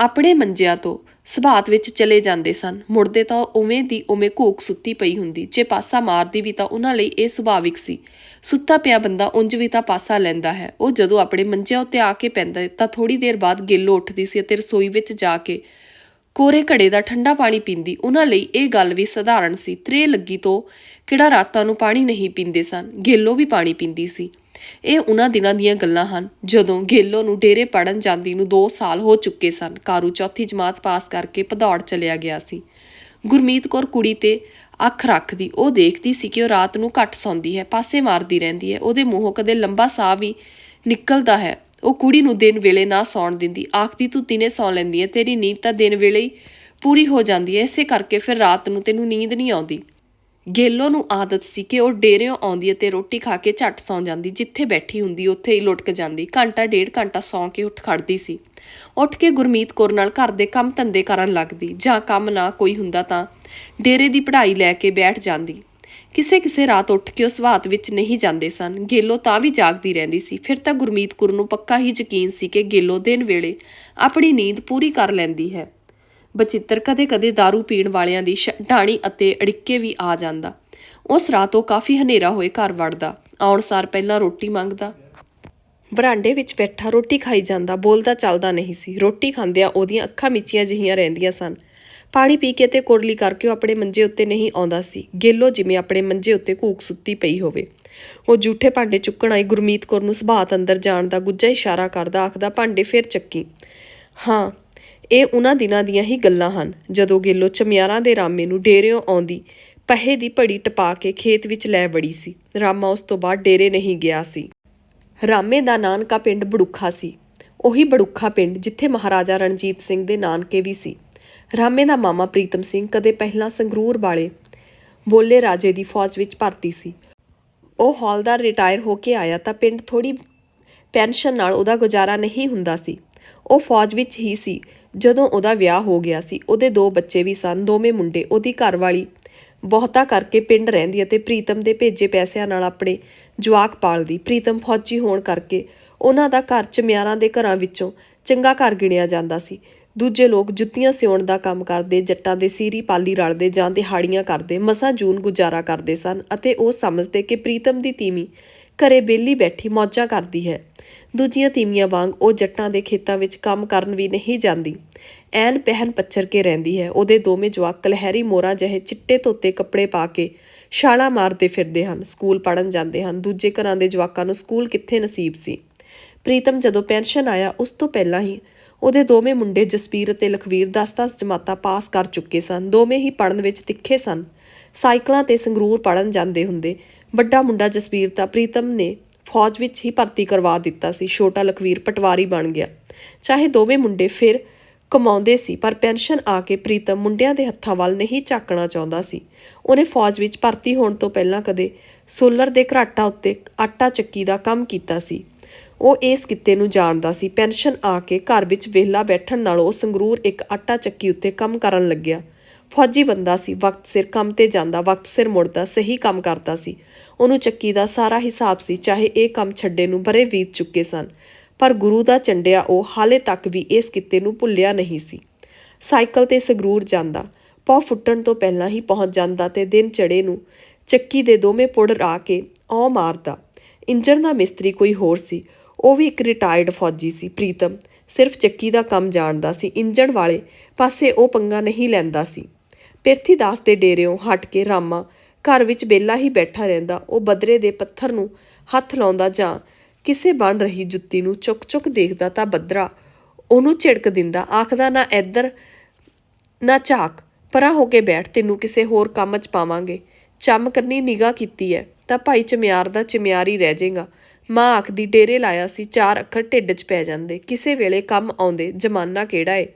ਆਪਣੇ ਮੰਜਿਆਂ ਤੋਂ ਸਬਾਤ ਵਿੱਚ ਚਲੇ ਜਾਂਦੇ ਸਨ। ਮੁੜਦੇ ਤਾਂ ਉਹ ਉਵੇਂ ਦੀ ਉਵੇਂ ਘੂਕ ਸੁੱਤੀ ਪਈ ਹੁੰਦੀ। ਜੇ ਪਾਸਾ ਮਾਰਦੀ ਵੀ ਤਾਂ ਉਹਨਾਂ ਲਈ ਇਹ ਸੁਭਾਵਿਕ ਸੀ। ਸੁੱਤਾ ਪਿਆ ਬੰਦਾ ਉਂਝ ਵੀ ਤਾਂ ਪਾਸਾ ਲੈਂਦਾ ਹੈ। ਉਹ ਜਦੋਂ ਆਪਣੇ ਮੰਜਿਆਂ ਉੱਤੇ ਆ ਕੇ ਪੈਂਦਾ ਤਾਂ ਥੋੜੀ ਦੇਰ ਬਾਅਦ ਗੇਲੋ ਉੱਠਦੀ ਸੀ ਅਤੇ ਰਸੋਈ ਵਿੱਚ ਜਾ ਕੇ ਕੋਰੇ ਘੜੇ ਦਾ ਠੰਡਾ ਪਾਣੀ ਪੀਂਦੀ। ਉਹਨਾਂ ਲਈ ਇਹ ਗੱਲ ਵੀ ਸਧਾਰਨ ਸੀ। ਤ੍ਰੇ ਲੱਗੀ ਤੋਂ ਕਿਹੜਾ ਰਾਤਾਂ ਨੂੰ ਪਾਣੀ ਨਹੀਂ ਪੀਂਦੇ ਸਨ। ਗੇਲੋ ਵੀ ਪਾਣੀ ਪੀਂਦੀ ਸੀ। ਇਹ ਉਹਨਾਂ ਦਿਨਾਂ ਦੀਆਂ ਗੱਲਾਂ ਹਨ, ਜਦੋਂ ਗੇਲੋ ਨੂੰ ਡੇਰੇ ਪੜਨ ਜਾਂਦੀ ਨੂੰ 2 ਸਾਲ ਹੋ ਚੁੱਕੇ ਸਨ, ਕਾਰੂ ਚੌਥੀ ਜਮਾਤ ਪਾਸ ਕਰਕੇ ਭਦੌੜ ਚਲਿਆ ਗਿਆ ਸੀ। ਗੁਰਮੀਤ ਕੌਰ ਕੁੜੀ ਤੇ ਅੱਖ ਰੱਖਦੀ, ਉਹ ਦੇਖਦੀ ਸੀ ਕਿ ਉਹ ਰਾਤ ਨੂੰ ਘੱਟ ਸੌਂਦੀ ਹੈ, ਪਾਸੇ ਮਾਰਦੀ ਰਹਿੰਦੀ ਹੈ, ਉਹਦੇ ਮੂੰਹੋਂ ਕਦੇ ਲੰਬਾ ਸਾਹ ਵੀ ਨਿਕਲਦਾ ਹੈ। ਉਹ ਕੁੜੀ ਨੂੰ ਦਿਨ ਵੇਲੇ ਨਾ ਸੌਣ ਦਿੰਦੀ, ਆਖਦੀ, ਤੂੰ ਦਿਨੇ ਸੌਂ ਲੈਂਦੀ ਹੈ, ਤੇਰੀ ਨੀਂਦ ਤਾਂ ਦਿਨ ਵੇਲੇ ਹੀ ਪੂਰੀ ਹੋ ਜਾਂਦੀ ਹੈ, ਇਸੇ ਕਰਕੇ ਫਿਰ ਰਾਤ ਨੂੰ ਤੈਨੂੰ ਨੀਂਦ ਨਹੀਂ ਆਉਂਦੀ। ਗੇਲੋ ਨੂੰ ਆਦਤ ਸੀ ਕਿ ਉਹ ਡੇਰਿਓਂ ਆਉਂਦੀ ਅਤੇ ਰੋਟੀ ਖਾ ਕੇ ਝੱਟ ਸੌਂ ਜਾਂਦੀ, ਜਿੱਥੇ ਬੈਠੀ ਹੁੰਦੀ, ਉੱਥੇ ਹੀ ਲੁੱਟਕ ਜਾਂਦੀ। ਘੰਟਾ, ਡੇਢ ਘੰਟਾ ਸੌਂ ਕੇ ਉੱਠ ਖੜਦੀ ਸੀ। ਉੱਠ ਕੇ ਗੁਰਮੀਤ ਕੌਰ ਨਾਲ ਘਰ ਦੇ ਕੰਮ ਧੰਦੇ ਕਰਨ ਲੱਗਦੀ। ਜਾਂ ਕੰਮ ਨਾ ਕੋਈ ਹੁੰਦਾ ਤਾਂ ਡੇਰੇ ਦੀ ਪੜ੍ਹਾਈ ਲੈ ਕੇ ਬੈਠ ਜਾਂਦੀ। ਕਿਸੇ ਕਿਸੇ ਰਾਤ ਉੱਠ ਕੇ ਉਸ ਬਾਤ ਵਿੱਚ ਨਹੀਂ ਜਾਂਦੇ ਸਨ। ਗੇਲੋ ਤਾਂ ਵੀ ਜਾਗਦੀ ਰਹਿੰਦੀ ਸੀ। ਫਿਰ ਤਾਂ ਗੁਰਮੀਤ ਕੌਰ ਨੂੰ ਪੱਕਾ ਹੀ ਯਕੀਨ ਸੀ ਕਿ ਗੇਲੋ ਦਿਨ ਵੇਲੇ ਆਪਣੀ ਨੀਂਦ ਪੂਰੀ ਕਰ ਲੈਂਦੀ ਹੈ। ਬਚਿੱਤਰ ਕਦੇ-ਕਦੇ दारू ਪੀਣ ਵਾਲਿਆਂ ਦੀ ਸ਼- ਢਾਣੀ ਅਤੇ ਅੜਿੱਕੇ ਵੀ ਆ ਜਾਂਦਾ। ਉਸ ਰਾਤ ਉਹ ਕਾਫੀ ਹਨੇਰਾ ਹੋਏ ਘਰ ਵੜਦਾ, ਆਉਣ ਸਾਰ ਪਹਿਲਾਂ ਰੋਟੀ ਮੰਗਦਾ। ਬਰਾਂਡੇ ਵਿੱਚ ਬੈਠਾ ਰੋਟੀ ਖਾਈ ਜਾਂਦਾ, ਬੋਲਦਾ ਚੱਲਦਾ ਨਹੀਂ ਸੀ। ਰੋਟੀ ਖਾਂਦਿਆਂ ਉਹਦੀਆਂ ਅੱਖਾਂ ਮਿਚੀਆਂ ਜਿਹੀਆਂ ਰਹਿੰਦੀਆਂ ਸਨ। ਪਾਣੀ ਪੀ ਕੇ ਤੇ ਕੁਰਲੀ ਕਰਕੇ ਉਹ ਆਪਣੇ ਮੰਜੇ ਉੱਤੇ ਨਹੀਂ ਆਉਂਦਾ ਸੀ। ਗੇਲੋ ਜਿਵੇਂ ਆਪਣੇ ਮੰਜੇ ਉੱਤੇ ਘੂਕ ਸੁੱਤੀ ਪਈ ਹੋਵੇ। ਉਹ ਝੂਠੇ ਭਾਂਡੇ ਚੁੱਕਣ ਆਈ ਗੁਰਮੀਤ ਕੌਰ ਨੂੰ ਸੁਭਾਤ ਅੰਦਰ ਜਾਣ ਦਾ ਗੁੱਜਾ ਇਸ਼ਾਰਾ ਕਰਦਾ, ਆਖਦਾ, ਭਾਂਡੇ ਫੇਰ ਚੱਕੀ। ਹਾਂ। ਇਹ ਉਹਨਾਂ ਦਿਨਾਂ ਦੀਆਂ ਹੀ ਗੱਲਾਂ ਹਨ। ਜਦੋਂ ਗੇਲੋ ਚਮਿਆਰਾਂ ਦੇ ਰਾਮੇ ਨੂੰ ਡੇਰਿਓਂ ਆਉਂਦੀ, ਪਹੇ ਦੀ ਭੜੀ ਟਪਾ ਕੇ ਖੇਤ ਵਿੱਚ ਲੈ ਵੜੀ ਸੀ। ਰਾਮਾ ਉਸ ਤੋਂ ਬਾਅਦ ਡੇਰੇ ਨਹੀਂ ਗਿਆ ਸੀ। ਰਾਮੇ ਦਾ ਨਾਨਕਾ ਪਿੰਡ ਬੜੁੱਖਾ ਸੀ। ਉਹੀ ਬੜੁੱਖਾ ਪਿੰਡ ਜਿੱਥੇ ਮਹਾਰਾਜਾ ਰਣਜੀਤ ਸਿੰਘ ਦੇ ਨਾਨਕੇ ਵੀ ਸੀ। ਰਾਮੇ ਦਾ ਮਾਮਾ ਪ੍ਰੀਤਮ ਸਿੰਘ ਕਦੇ ਪਹਿਲਾਂ ਸੰਗਰੂਰ ਵਾਲੇ ਬੋਲੇ ਰਾਜੇ ਦੀ ਫੌਜ ਵਿੱਚ ਭਰਤੀ ਸੀ। ਉਹ ਹੌਲਦਾਰ ਰਿਟਾਇਰ ਹੋ ਕੇ ਆਇਆ ਤਾਂ ਪਿੰਡ ਥੋੜੀ ਪੈਨਸ਼ਨ ਨਾਲ ਉਹਦਾ ਗੁਜ਼ਾਰਾ ਨਹੀਂ ਹੁੰਦਾ ਸੀ। ਉਹ ਫੌਜ ਵਿੱਚ ਹੀ ਸੀ। ਜਦੋਂ ਉਹਦਾ ਵਿਆਹ ਹੋ ਗਿਆ ਸੀ, ਉਹਦੇ ਦੋ ਬੱਚੇ ਵੀ ਸਨ, ਦੋਵੇਂ ਮੁੰਡੇ, ਉਹਦੀ ਘਰਵਾਲੀ। ਬਹੁਤਾ ਕਰਕੇ ਪਿੰਡ ਰਹਿੰਦੀ ਅਤੇ ਪ੍ਰੀਤਮ ਦੇ ਭੇਜੇ ਪੈਸਿਆਂ ਨਾਲ ਆਪਣੇ ਜਵਾਕ ਪਾਲਦੀ। ਪ੍ਰੀਤਮ ਫੌਜੀ ਹੋਣ ਕਰਕੇ ਉਹਨਾਂ ਦਾ ਘਰ ਚਮਿਆਰਾਂ ਦੇ ਘਰਾਂ ਵਿੱਚੋਂ ਚੰਗਾ ਘਰ ਗਿਣਿਆ ਜਾਂਦਾ ਸੀ। ਦੂਜੇ ਲੋਕ ਜੁੱਤੀਆਂ ਸਿਉਣ ਦਾ ਕੰਮ ਕਰਦੇ, ਜੱਟਾਂ ਦੇ ਸੀਰੀ ਪਾਲੀ ਰਲਦੇ ਜਾਂ ਦਿਹਾੜੀਆਂ ਕਰਦੇ, ਮਸਾਂ ਜੂਨ ਗੁਜ਼ਾਰਾ ਕਰਦੇ ਸਨ ਅਤੇ ਉਹ ਸਮਝਦੇ ਕਿ ਪ੍ਰੀਤਮ ਦੀ ਤੀਵੀਂ ਘਰੇ ਬੇਲੀ ਬੈਠੀ ਮੌਜਾਂ ਕਰਦੀ ਹੈ। ਦੂਜੀਆਂ ਤੀਵੀਆਂ ਵਾਂਗ ਉਹ ਜੱਟਾਂ ਦੇ ਖੇਤਾਂ ਵਿੱਚ ਕੰਮ ਕਰਨ ਵੀ ਨਹੀਂ ਜਾਂਦੀ। ਐਨ ਪਹਿਨ ਪੱਛਰ ਕੇ ਰਹਿੰਦੀ ਹੈ। ਉਹਦੇ ਦੋਵੇਂ ਜਵਾਕ ਕਲਹਿਰੀ ਮੋਰਾ ਜਿਹੇ ਚਿੱਟੇ ਧੋਤੇ ਕੱਪੜੇ ਪਾ ਕੇ ਛਾਲਾਂ ਮਾਰਦੇ ਫਿਰਦੇ ਹਨ। ਸਕੂਲ ਪੜਨ ਜਾਂਦੇ ਹਨ। ਦੂਜੇ ਘਰਾਂ ਦੇ ਜਵਾਕਾਂ ਨੂੰ ਸਕੂਲ ਕਿੱਥੇ ਨਸੀਬ ਸੀ? ਪ੍ਰੀਤਮ ਜਦੋਂ ਪੈਨਸ਼ਨ ਆਇਆ, ਉਸ ਤੋਂ ਪਹਿਲਾਂ ਹੀ ਉਹਦੇ ਦੋਵੇਂ ਮੁੰਡੇ ਜਸਪੀਰ ਅਤੇ ਲਖਵੀਰ 10-10 ਜਮਾਤਾਂ ਪਾਸ ਕਰ ਚੁੱਕੇ ਸਨ। ਦੋਵੇਂ ਹੀ ਪੜਨ ਵਿੱਚ ਤਿੱਖੇ ਸਨ। ਸਾਈਕਲਾਂ ਤੇ ਸੰਗਰੂਰ ਪੜਨ ਜਾਂਦੇ ਹੁੰਦੇ ਵੱਡਾ ਮੁੰਡਾ ਜਸਵੀਰ ਤਾਂ ਪ੍ਰੀਤਮ ਨੇ ਫੌਜ ਵਿੱਚ ਹੀ ਭਰਤੀ ਕਰਵਾ ਦਿੱਤਾ ਸੀ। ਛੋਟਾ ਲਖਵੀਰ ਪਟਵਾਰੀ ਬਣ ਗਿਆ। ਚਾਹੇ ਦੋਵੇਂ ਮੁੰਡੇ ਫਿਰ ਕਮਾਉਂਦੇ ਸੀ, ਪਰ ਪੈਨਸ਼ਨ ਆ ਕੇ ਪ੍ਰੀਤਮ ਮੁੰਡਿਆਂ ਦੇ ਹੱਥਾਂ ਵੱਲ ਨਹੀਂ ਝਾਕਣਾ ਚਾਹੁੰਦਾ ਸੀ। ਉਹਨੇ ਫੌਜ ਵਿੱਚ ਭਰਤੀ ਹੋਣ ਤੋਂ ਪਹਿਲਾਂ ਕਦੇ ਸੋਲਰ ਦੇ ਘਰਾਟਾ ਉੱਤੇ ਆਟਾ ਚੱਕੀ ਦਾ ਕੰਮ ਕੀਤਾ ਸੀ। ਉਹ ਇਸ ਕਿੱਤੇ ਨੂੰ ਜਾਣਦਾ ਸੀ। ਪੈਨਸ਼ਨ ਆ ਕੇ ਘਰ ਵਿੱਚ ਵਿਹਲਾ ਬੈਠਣ ਨਾਲੋਂ ਉਹ ਸੰਗਰੂਰ ਇੱਕ ਆਟਾ ਚੱਕੀ ਉੱਤੇ ਕੰਮ ਕਰਨ ਲੱਗਿਆ। ਫੌਜੀ ਬੰਦਾ ਸੀ। ਵਕਤ ਸਿਰ ਕੰਮ ਤੇ ਜਾਂਦਾ, ਵਕਤ ਸਿਰ ਮੁੜਦਾ, ਸਹੀ ਕੰਮ ਕਰਦਾ ਸੀ। ਉਹਨੂੰ ਚੱਕੀ ਦਾ ਸਾਰਾ ਹਿਸਾਬ ਸੀ, ਚਾਹੇ ਇਹ ਕੰਮ ਛੱਡੇ ਨੂੰ ਬਰੇ ਬੀਤ ਚੁੱਕੇ ਸਨ। ਪਰ ਗੁਰੂ ਦਾ ਚੰਡਿਆ ਉਹ ਹਾਲੇ ਤੱਕ ਵੀ ਇਸ ਕਿੱਤੇ ਨੂੰ ਭੁੱਲਿਆ ਨਹੀਂ ਸੀ। ਸਾਈਕਲ ਤੇ ਸੰਗਰੂਰ ਜਾਂਦਾ, ਪੌ ਫੁੱਟਣ ਤੋਂ ਪਹਿਲਾਂ ਹੀ ਪਹੁੰਚ ਜਾਂਦਾ ਤੇ ਦਿਨ ਚੜੇ ਨੂੰ ਚੱਕੀ ਦੇ ਦੋਵੇਂ ਪੁੜ ਰਾ ਕੇ ਔ ਮਾਰਦਾ। ਇੰਜਣ ਦਾ ਮਿਸਤਰੀ ਕੋਈ ਹੋਰ ਸੀ, ਉਹ ਵੀ ਇੱਕ ਰਿਟਾਇਰਡ ਫੌਜੀ ਸੀ, ਪ੍ਰੀਤਮ। ਸਿਰਫ ਚੱਕੀ ਦਾ ਕੰਮ ਜਾਣਦਾ ਸੀ, ਇੰਜਣ ਵਾਲੇ ਪਾਸੇ ਉਹ ਪੰਗਾ ਨਹੀਂ ਲੈਂਦਾ ਸੀ। ਪਿਰਥੀ ਦਾਸ ਦੇ ਡੇਰਿਓਂ ਹਟ ਕੇ ਰਾਮਾ ਘਰ ਵਿੱਚ ਬੇਲਾ ਹੀ ਬੈਠਾ ਰਹਿੰਦਾ, ਉਹ ਬਦਰੇ ਦੇ ਪੱਥਰ ਨੂੰ ਹੱਥ ਲਾਉਂਦਾ ਜਾਂ ਕਿਸੇ ਬਣ ਰਹੀ ਜੁੱਤੀ ਨੂੰ ਚੁੱਕ-ਚੁੱਕ ਦੇਖਦਾ ਤਾਂ ਬਦਰਾ ਉਹਨੂੰ ਝਿੜਕ ਦਿੰਦਾ, ਆਖਦਾ, ਨਾ ਇੱਧਰ, ਨਾ ਝਾਕ, ਪਰਾਂ ਹੋ ਕੇ ਬੈਠ, ਤੈਨੂੰ ਕਿਸੇ ਹੋਰ ਕੰਮ 'ਚ ਪਾਵਾਂਗੇ। ਚੰਮ ਕੰਨੀ ਨਿਗਾਹ ਕੀਤੀ ਐ, ਤਾਂ ਭਾਈ ਚਮਿਆਰ ਦਾ ਚਮਿਆਰੀ ਰਹਿ ਜਾਏਗਾ। ਮਾਂ ਆਖਦੀ, ਡੇਰੇ ਲਾਇਆ ਸੀ, ਚਾਰ ਅੱਖਰ ਢਿੱਡ 'ਚ ਪੈ ਜਾਂਦੇ, ਕਿਸੇ ਵੇਲੇ ਕੰਮ ਆਉਂਦੇ, ਜ਼ਮਾਨਾ ਕਿਹੜਾ ਏ?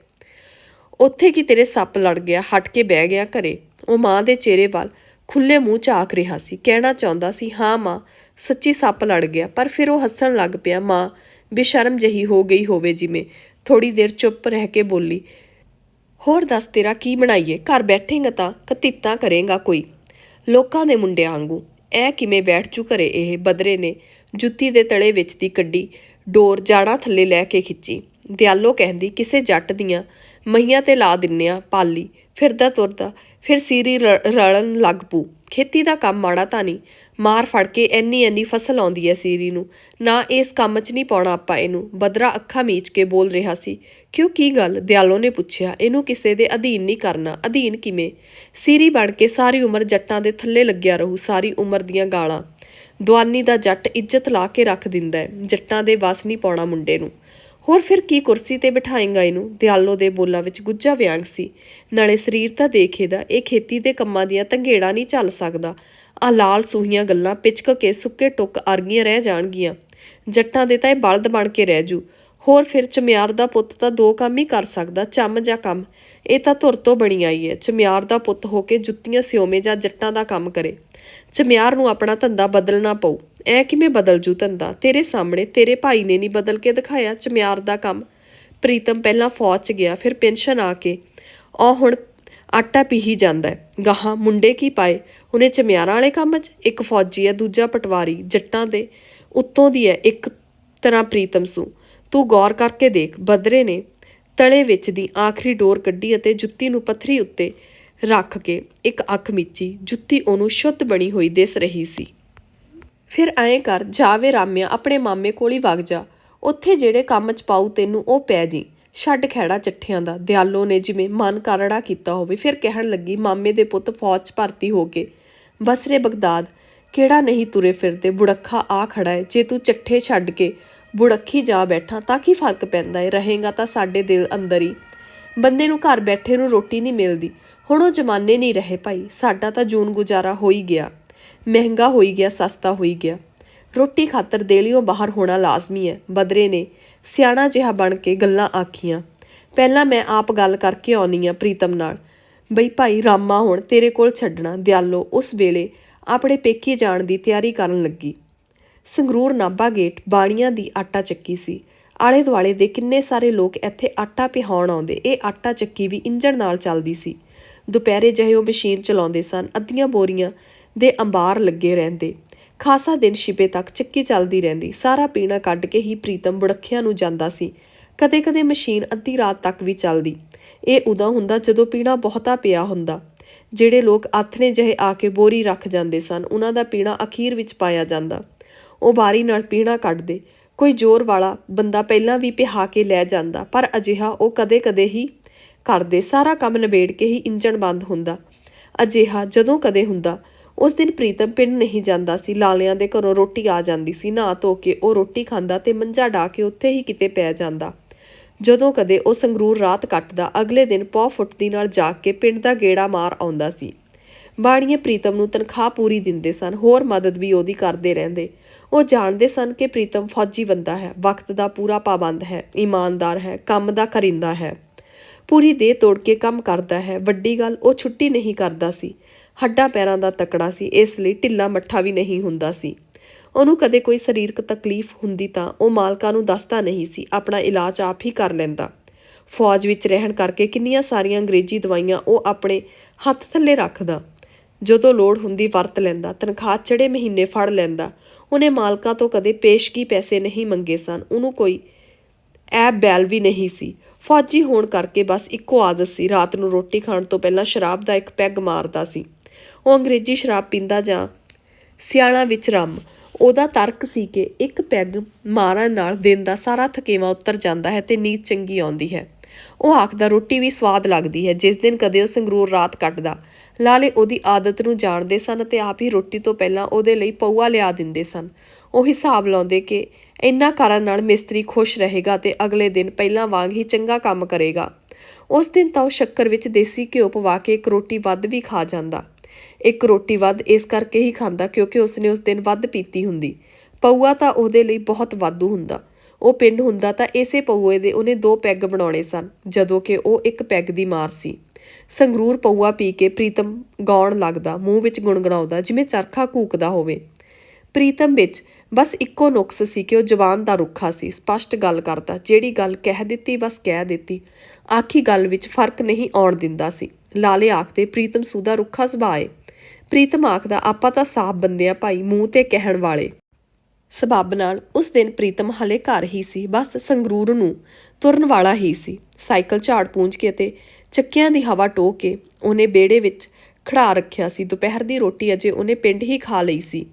ਉੱਥੇ ਕੀ ਤੇਰੇ ਸੱਪ ਲੜ ਗਿਆ, ਹਟ ਕੇ ਬਹਿ ਗਿਆ ਘਰੇ। ਉਹ ਮਾਂ ਦੇ ਚਿਹਰੇ ਵੱਲ ਖੁੱਲੇ ਮੂੰਹ ਝਾਕ ਰਿਹਾ ਸੀ, ਕਹਿਣਾ ਚਾਹੁੰਦਾ ਸੀ, ਹਾਂ ਮਾਂ, ਸੱਚੀ ਸੱਪ ਲੜ ਗਿਆ। ਪਰ ਫਿਰ ਉਹ ਹੱਸਣ ਲੱਗ ਪਿਆ, ਮਾਂ, ਬੇਸ਼ਰਮ ਜਹੀ ਹੋ ਗਈ ਹੋਵੇ ਜਿਵੇਂ। ਥੋੜੀ ਦੇਰ ਚੁੱਪ ਰਹਿ ਕੇ ਬੋਲੀ, ਹੋਰ ਦੱਸ ਤੇਰਾ ਕੀ ਬਣਾਈਏ? ਘਰ ਬੈਠੇਂਗਾ ਤਾਂ ਕਤੀਤਾਂ ਕਰੇਗਾ ਕੋਈ। ਲੋਕਾਂ ਦੇ ਮੁੰਡਿਆਂ ਵਾਂਗੂ, ਐ ਕਿਵੇਂ ਬੈਠ ਚੁ ਘਰੇ ਇਹ ਬਦਰੇ ਨੇ ਜੁੱਤੀ ਦੇ ਤਲੇ ਵਿੱਚ ਦੀ ਕੱਢੀ, ਡੋਰ ਜਾੜਾ ਥੱਲੇ ਲੈ ਕੇ ਖਿੱਚੀ। ਦਿਆਲੋ ਕਹਿੰਦੀ, ਕਿਸੇ ਜੱਟ ਦੀਆਂ ਮਹੀਆਂ ਤੇ ਲਾ ਦਿੰਨਿਆ ਪਾਲੀ ਫਿਰਦਾ ਤੁਰਦਾ, ਫਿਰ ਸੀਰੀ ਰ- ਰਲਣ ਲੱਗ ਪੂ ਖੇਤੀ ਦਾ ਕੰਮ ਮਾੜਾ ਤਾਂ ਨਹੀਂ। ਮਾਰ ਫੜ ਕੇ ਐਨੀ ਐਨੀ ਫਸਲ ਆਉਂਦੀ ਐ ਸੀਰੀ ਨੂੰ। ਨਾ ਇਸ ਕੰਮ 'ਚ ਨਹੀਂ ਪਾਉਣਾ ਆਪਾਂ ਇਹਨੂੰ। ਬਦਰਾ ਅੱਖਾਂ ਮੀਚ ਕੇ ਬੋਲ ਰਿਹਾ ਸੀ। ਕਿਉਂ ਕੀ ਗੱਲ? ਦਿਆਲੋ ਨੇ ਪੁੱਛਿਆ। ਇਹਨੂੰ ਕਿਸੇ ਦੇ ਅਧੀਨ ਨਹੀਂ ਕਰਨਾ। ਅਧੀਨ ਕਿਵੇਂ? ਸੀਰੀ ਬਣ ਕੇ ਸਾਰੀ ਉਮਰ ਜੱਟਾਂ ਦੇ ਥੱਲੇ ਲੱਗਿਆ ਰਹੂ, ਸਾਰੀ ਉਮਰ ਦੀਆਂ ਗਾਲਾਂ। ਦੁਆਨੀ ਦਾ ਜੱਟ ਇੱਜ਼ਤ ਲਾ ਕੇ ਰੱਖ ਦਿੰਦਾ ਜੱਟਾਂ ਦੇ ਵਸ ਨਹੀਂ ਪਾਉਣਾ ਮੁੰਡੇ ਨੂੰ। ਹੋਰ ਫਿਰ ਕੀ ਕੁਰਸੀ ਤੇ ਬਿਠਾਏਗਾ ਇਹਨੂੰ? ਦਿਆਲੋ ਦੇ ਬੋਲਾਂ ਵਿੱਚ ਗੁੱਜਾ ਵਿਅੰਗ ਸੀ। ਨਾਲੇ ਸਰੀਰ ਤਾਂ ਦੇਖੇਦਾ ਇਹ ਖੇਤੀ ਦੇ ਕੰਮਾਂ ਦੀਆਂ ਤੰਗੇੜਾ ਨਹੀਂ ਚੱਲ ਸਕਦਾ। ਆ ਲਾਲ ਸੂਹੀਆਂ ਗੱਲਾਂ ਪਿਚਕ ਕੇ ਸੁੱਕੇ ਟੁੱਕ ਅਰਗੀਆਂ ਰਹਿ ਜਾਣਗੀਆਂ। ਜੱਟਾਂ ਦੇ ਤਾਂ ਇਹ ਬਲਦ ਬਣ ਕੇ ਰਹਿ ਜੂ। ਹੋਰ ਫਿਰ ਚਮਿਆਰ ਦਾ ਪੁੱਤ ਤਾਂ ਦੋ ਕੰਮ ਹੀ ਕਰ ਸਕਦਾ, ਚੰਮ ਜਾਂ ਕੰਮ। ਇਹ ਤਾਂ ਧੁਰ ਤੋਂ ਬਣੀ ਆਈ ਹੈ। ਚਮਿਆਰ ਦਾ ਪੁੱਤ ਹੋ ਕੇ ਜੁੱਤੀਆਂ ਸਿਉਵੇਂ ਜਾਂ ਜੱਟਾਂ ਦਾ ਕੰਮ ਕਰੇ। ਚਮਿਆਰ ਨੂੰ ਆਪਣਾ ਧੰਦਾ ਬਦਲਣਾ ਪਊ। ਐ ਕਿਵੇਂ ਬਦਲ ਜੂ ਧੰਦਾ? ਤੇਰੇ ਸਾਹਮਣੇ ਤੇਰੇ ਭਾਈ ਨੇ ਨਹੀਂ ਬਦਲ ਕੇ ਦਿਖਾਇਆ ਚਮਿਆਰ ਦਾ ਕੰਮ। ਪ੍ਰੀਤਮ ਪਹਿਲਾਂ ਫੌਜ 'ਚ ਗਿਆ, ਫਿਰ ਪੈਨਸ਼ਨ ਆ ਕੇ। ਉਹ ਹੁਣ ਆਟਾ ਪੀਹੀ ਜਾਂਦਾ ਗਾਹਾਂ ਮੁੰਡੇ ਕੀ ਪਾਏ? ਉਹਨੇ ਚਮਿਆਰਾਂ ਵਾਲੇ ਕੰਮ 'ਚ, ਇੱਕ ਫੌਜੀ ਹੈ, ਦੂਜਾ ਪਟਵਾਰੀ, ਜੱਟਾਂ ਦੇ। ਉੱਤੋਂ ਦੀ ਹੈ, ਇੱਕ ਤਰ੍ਹਾਂ ਪ੍ਰੀਤਮ ਸੂ। ਤੂੰ ਗੌਰ ਕਰਕੇ ਦੇਖ, ਬਦਰੇ ਨੇ ਤਲੇ ਵਿੱਚ ਦੀ ਆਖਰੀ ਡੋਰ ਕੱਢੀ ਅਤੇ ਜੁੱਤੀ ਨੂੰ ਪੱਥਰੀ ਉੱਤੇ ਰੱਖ ਕੇ ਇੱਕ ਅੱਖ ਮੀਚੀ। ਜੁੱਤੀ ਉਹਨੂੰ ਸ਼ੁੱਧ ਬਣੀ ਹੋਈ ਦਿਸ ਰਹੀ ਸੀ। ਫਿਰ ਐਂ ਕਰ, ਜਾਵੇ ਰਾਮਿਆ, ਆਪਣੇ ਮਾਮੇ ਕੋਲ ਹੀ ਵਗ ਜਾ। ਉੱਥੇ ਜਿਹੜੇ ਕੰਮ ਚ ਪਾਉ ਤੈਨੂੰ ਉਹ ਪੈ ਜੀ। ਛੱਡ ਖੈੜਾ ਚੱਠਿਆਂ ਦਾ। ਦਿਆਲੋ ਨੇ ਜਿਵੇਂ ਮਨ ਕਰੜਾ ਕੀਤਾ ਹੋਵੇ, ਫਿਰ ਕਹਿਣ ਲੱਗੀ, ਮਾਮੇ ਦੇ ਪੁੱਤ ਫੌਜ 'ਚ ਭਰਤੀ ਹੋ ਕੇ। ਬਸਰੇ ਬਗਦਾਦ, ਕਿਹੜਾ ਨਹੀਂ ਤੁਰੇ ਫਿਰਦੇ? ਬੁੜੱਖਾ ਆ ਖੜਾ ਹੈ ਜੇ ਤੂੰ ਚੱਠੇ ਛੱਡ ਕੇ ਬੁੜੱਖੀ ਜਾ ਬੈਠਾ, ਤਾਂ ਕੀ ਫ਼ਰਕ ਪੈਂਦਾ ਹੈ ਰਹੇਗਾ ਤਾਂ ਸਾਡੇ ਦਿਲ ਅੰਦਰ ਹੀ। ਬੰਦੇ ਨੂੰ ਘਰ ਬੈਠੇ ਨੂੰ ਰੋਟੀ ਨਹੀਂ ਮਿਲਦੀ। ਹੁਣ ਉਹ ਜ਼ਮਾਨੇ ਨਹੀਂ ਰਹੇ ਭਾਈ। ਸਾਡਾ ਤਾਂ ਜੂਨ ਗੁਜ਼ਾਰਾ ਹੋ ਹੀ ਗਿਆ। ਮਹਿੰਗਾ ਹੋਈ ਗਿਆ, ਸਸਤਾ ਹੋਈ ਗਿਆ। ਰੋਟੀ ਖਾਤਰ ਦੇਲੀਓਂ ਬਾਹਰ ਹੋਣਾ ਲਾਜ਼ਮੀ ਹੈ। ਬਦਰੇ ਨੇ ਸਿਆਣਾ ਜਿਹਾ ਬਣ ਕੇ ਗੱਲਾਂ ਆਖੀਆਂ। ਪਹਿਲਾਂ ਮੈਂ ਆਪ ਗੱਲ ਕਰਕੇ ਆਉਣੀ ਆ ਪ੍ਰੀਤਮ ਨਾਲ। ਬਈ ਭਾਈ ਰਾਮਾ ਹੁਣ ਤੇਰੇ ਕੋਲ ਛੱਡਣਾ। ਦਿਆਲੋ, ਉਸ ਵੇਲੇ ਆਪਣੇ ਪੇਕੀ ਜਾਣ ਦੀ ਤਿਆਰੀ ਕਰਨ ਲੱਗੀ। ਸੰਗਰੂਰ ਨਾਭਾ ਗੇਟ ਬਾਣੀਆਂ ਦੀ ਆਟਾ ਚੱਕੀ ਸੀ। ਆਲੇ ਦੁਆਲੇ ਦੇ ਕਿੰਨੇ ਸਾਰੇ ਲੋਕ ਇੱਥੇ ਆਟਾ ਪਿਹਾਉਣ ਆਉਂਦੇ। ਇਹ ਆਟਾ ਚੱਕੀ ਵੀ ਇੰਜਣ ਨਾਲ ਚੱਲਦੀ ਸੀ। ਦੁਪਹਿਰੇ ਜਿਹੇ ਉਹ ਮਸ਼ੀਨ ਚਲਾਉਂਦੇ ਸਨ। ਅੱਧੀਆਂ ਬੋਰੀਆਂ ਦੇ ਅੰਬਾਰ ਲੱਗੇ ਰਹਿੰਦੇ। ਖਾਸਾ ਦਿਨ ਛਿਪੇ ਤੱਕ ਚੱਕੀ ਚੱਲਦੀ ਰਹਿੰਦੀ। ਸਾਰਾ ਪੀਣਾ ਕੱਢ ਕੇ ਹੀ ਪ੍ਰੀਤਮ ਬੁੜਖਿਆਂ ਨੂੰ ਜਾਂਦਾ ਸੀ। ਕਦੇ-ਕਦੇ ਮਸ਼ੀਨ ਅੱਧੀ ਰਾਤ ਤੱਕ ਵੀ ਚੱਲਦੀ। ਇਹ ਉਦੋਂ ਹੁੰਦਾ ਜਦੋਂ ਪੀਣਾ ਬਹੁਤਾ ਪਿਆ ਹੁੰਦਾ। ਜਿਹੜੇ ਲੋਕ ਆਥਣੇ ਜਿਹੇ ਆ ਕੇ ਬੋਰੀ ਰੱਖ ਜਾਂਦੇ ਸਨ, ਉਹਨਾਂ ਦਾ ਪੀਣਾ ਅਖੀਰ ਵਿੱਚ ਪਾਇਆ ਜਾਂਦਾ। ਉਹ ਬਾਰੀ ਨਾਲ ਪੀਣਾ ਕੱਢਦੇ। ਕੋਈ ਜ਼ੋਰ ਵਾਲਾ ਬੰਦਾ ਪਹਿਲਾਂ ਵੀ ਪਿਹਾ ਕੇ ਲੈ ਜਾਂਦਾ, ਪਰ ਅਜਿਹਾ ਉਹ ਕਦੇ-ਕਦੇ ਹੀ ਕਰਦੇ। ਸਾਰਾ ਕੰਮ ਨਿਬੇੜ ਕੇ ਹੀ ਇੰਜਣ ਬੰਦ ਹੁੰਦਾ। ਅਜਿਹਾ ਜਦੋਂ ਕਦੇ ਹੁੰਦਾ ਉਸ ਦਿਨ ਪ੍ਰੀਤਮ ਪਿੰਡ ਨਹੀਂ ਜਾਂਦਾ ਸੀ। ਲਾਲਿਆਂ ਦੇ ਘਰੋਂ ਰੋਟੀ ਆ ਜਾਂਦੀ ਸੀ। ਨਹਾ ਧੋ ਕੇ ਉਹ ਰੋਟੀ ਖਾਂਦਾ ਤੇ ਮੰਜਾ ਢਾ ਕੇ ਉੱਥੇ ਹੀ ਕਿਤੇ ਪੈ ਜਾਂਦਾ। ਜਦੋਂ ਕਦੇ ਉਹ ਸੰਗਰੂਰ ਰਾਤ ਕੱਟਦਾ, ਅਗਲੇ ਦਿਨ ਪੌ ਫੁੱਟਦੀ ਨਾਲ ਜਾਗ ਕੇ ਪਿੰਡ ਦਾ ਗੇੜਾ ਮਾਰ ਆਉਂਦਾ ਸੀ। ਬਾਣੀਏ ਪ੍ਰੀਤਮ ਨੂੰ ਤਨਖਾਹ ਪੂਰੀ ਦਿੰਦੇ ਸਨ। ਹੋਰ ਮਦਦ ਵੀ ਉਹਦੀ ਕਰਦੇ ਰਹਿੰਦੇ। ਉਹ ਜਾਣਦੇ ਸਨ ਕਿ ਪ੍ਰੀਤਮ ਫੌਜੀ ਬੰਦਾ ਹੈ। ਵਕਤ ਦਾ ਪੂਰਾ ਪਾਬੰਦ ਹੈ। ਇਮਾਨਦਾਰ ਹੈ। ਕੰਮ ਦਾ ਕਰਿੰਦਾ ਹੈ। ਪੂਰੀ ਦੇਹ ਤੋੜ ਕੇ ਕੰਮ ਕਰਦਾ ਹੈ। ਵੱਡੀ ਗੱਲ, ਉਹ ਛੁੱਟੀ ਨਹੀਂ ਕਰਦਾ ਸੀ। ਹੱਡਾਂ ਪੈਰਾਂ ਦਾ ਤਕੜਾ ਸੀ, ਇਸ ਲਈ ਢਿੱਲਾ ਮੱਠਾ ਵੀ ਨਹੀਂ ਹੁੰਦਾ ਸੀ। ਉਹਨੂੰ ਕਦੇ ਕੋਈ ਸਰੀਰਕ ਤਕਲੀਫ ਹੁੰਦੀ ਤਾਂ ਉਹ ਮਾਲਕਾਂ ਨੂੰ ਦੱਸਦਾ ਨਹੀਂ ਸੀ, ਆਪਣਾ ਇਲਾਜ ਆਪ ਹੀ ਕਰ ਲੈਂਦਾ। ਫੌਜ ਵਿੱਚ ਰਹਿਣ ਕਰਕੇ ਕਿੰਨੀਆਂ ਸਾਰੀਆਂ ਅੰਗਰੇਜ਼ੀ ਦਵਾਈਆਂ ਉਹ ਆਪਣੇ ਹੱਥ ਥੱਲੇ ਰੱਖਦਾ। ਜਦੋਂ ਲੋੜ ਹੁੰਦੀ ਵਰਤ ਲੈਂਦਾ, ਤਨਖਾਹ ਚੜੇ ਮਹੀਨੇ ਫੜ ਲੈਂਦਾ। ਉਹਨੇ ਮਾਲਕਾਂ ਤੋਂ ਕਦੇ ਪੇਸ਼ਗੀ ਪੈਸੇ ਨਹੀਂ ਮੰਗੇ ਸਨ, ਉਹਨੂੰ ਕੋਈ ਐਬ ਬੈਲ ਵੀ ਨਹੀਂ ਸੀ। ਫੌਜੀ ਹੋਣ ਕਰਕੇ ਬਸ ਇੱਕੋ ਆਦਤ ਸੀ, ਰਾਤ ਨੂੰ ਰੋਟੀ ਖਾਣ ਤੋਂ ਪਹਿਲਾਂ ਸ਼ਰਾਬ ਦਾ ਇੱਕ ਪੈਗ ਮਾਰਦਾ ਸੀ। ਉਹ ਅੰਗਰੇਜ਼ੀ ਸ਼ਰਾਬ ਪੀਂਦਾ ਜਾਂ ਸਿਆਲਾਂ ਵਿੱਚ ਰੰਮ। ਉਹਦਾ ਤਰਕ ਸੀ ਕਿ ਇੱਕ ਪੈਗ ਮਾਰਨ ਨਾਲ ਦਿਨ ਦਾ ਸਾਰਾ ਥਕੇਵਾ ਉਤਰ ਜਾਂਦਾ ਹੈ ਤੇ ਨੀਂਦ ਚੰਗੀ ਆਉਂਦੀ ਹੈ। ਉਹ ਆਖਦਾ, ਰੋਟੀ ਵੀ ਸਵਾਦ ਲੱਗਦੀ ਹੈ, ਜਿਸ ਦਿਨ ਕਦੇ ਉਹ ਸੰਗਰੂਰ ਰਾਤ ਕੱਟਦਾ। ਲਾਲੇ ਉਹਦੀ ਆਦਤ ਨੂੰ ਜਾਣਦੇ ਸਨ ਤੇ ਆਪ ਹੀ ਰੋਟੀ ਤੋਂ ਪਹਿਲਾਂ ਉਹਦੇ ਲਈ ਪਊਆ ਲਿਆ ਦਿੰਦੇ ਸਨ। ਉਹ ਹਿਸਾਬ ਲਾਉਂਦੇ ਕਿ ਇੰਨਾ ਕਰਨ ਨਾਲ ਮਿਸਤਰੀ ਖੁਸ਼ ਰਹੇਗਾ ਤੇ ਅਗਲੇ ਦਿਨ ਪਹਿਲਾਂ ਵਾਂਗ ਹੀ ਚੰਗਾ ਕੰਮ ਕਰੇਗਾ। ਉਸ ਦਿਨ ਤਾਂ ਉਹ ਸ਼ੱਕਰ ਵਿੱਚ ਦੇਸੀ ਘਿਓ ਪਵਾ ਕੇ ਇੱਕ ਰੋਟੀ ਵੱਧ ਵੀ ਖਾ ਜਾਂਦਾ। ਇੱਕ ਰੋਟੀ ਵੱਧ ਇਸ ਕਰਕੇ ਹੀ ਖਾਂਦਾ ਕਿਉਂਕਿ ਉਸਨੇ ਉਸ ਦਿਨ ਵੱਧ ਪੀਤੀ ਹੁੰਦੀ। ਪਊਆ ਤਾਂ ਉਹਦੇ ਲਈ ਬਹੁਤ ਵਾਧੂ ਹੁੰਦਾ। ਉਹ ਪਿੰਡ ਹੁੰਦਾ ਤਾਂ ਇਸੇ ਪਊਏ ਦੇ ਉਹਨੇ ਦੋ ਪੈਗ ਬਣਾਉਣੇ ਸਨ, ਜਦੋਂ ਕਿ ਉਹ ਇੱਕ ਪੈਗ ਦੀ ਮਾਰ ਸੀ। ਸੰਗਰੂਰ ਪਊਆ ਪੀ ਕੇ ਪ੍ਰੀਤਮ ਗਾਉਣ ਲੱਗਦਾ, ਮੂੰਹ ਵਿੱਚ ਗੁੰਗਣਾਉਂਦਾ ਜਿਵੇਂ ਚਰਖਾ ਕੂਕਦਾ ਹੋਵੇ। ਪ੍ਰੀਤਮ ਵਿੱਚ ਬਸ ਇੱਕੋ ਨੁਕਸ ਸੀ ਕਿ ਉਹ ਜਵਾਨ ਦਾ ਰੁੱਖਾ ਸੀ, ਸਪਸ਼ਟ ਗੱਲ ਕਰਦਾ, ਜਿਹੜੀ ਗੱਲ ਕਹਿ ਦਿੱਤੀ ਬਸ ਕਹਿ ਦਿੱਤੀ। ਆਖੀ ਗੱਲ ਵਿੱਚ ਫ਼ਰਕ ਨਹੀਂ ਆਉਣ ਦਿੰਦਾ ਸੀ। ਲਾਲੇ ਆਖਦੇ, ਪ੍ਰੀਤਮ ਸੂਦਾ ਰੁੱਖਾ ਸੁਭਾਏ ਪ੍ਰੀਤਮ ਆਖਦਾ, ਆਪਾਂ ਤਾਂ ਸਾਫ਼ ਬੰਦੇ ਆ ਭਾਈ, ਮੂੰਹ ਤੇ ਕਹਿਣ ਵਾਲੇ। ਸਬੱਬ ਨਾਲ ਉਸ ਦਿਨ ਪ੍ਰੀਤਮ ਹਲੇ ਘਰ ਹੀ ਸੀ, ਬਸ ਸੰਗਰੂਰ ਨੂੰ ਤੁਰਨ ਵਾਲਾ ਹੀ ਸੀ। ਸਾਈਕਲ ਝਾੜ ਪੂੰਝ ਕੇ ਤੇ ਚੱਕਿਆਂ ਦੀ ਹਵਾ ਟੋ ਕੇ ਉਹਨੇ ਬੇੜੇ ਵਿੱਚ ਖੜਾ ਰੱਖਿਆ ਸੀ। ਦੁਪਹਿਰ ਦੀ ਰੋਟੀ ਅਜੇ ਉਹਨੇ ਪਿੰਡ ਹੀ ਖਾ ਲਈ ਸੀ।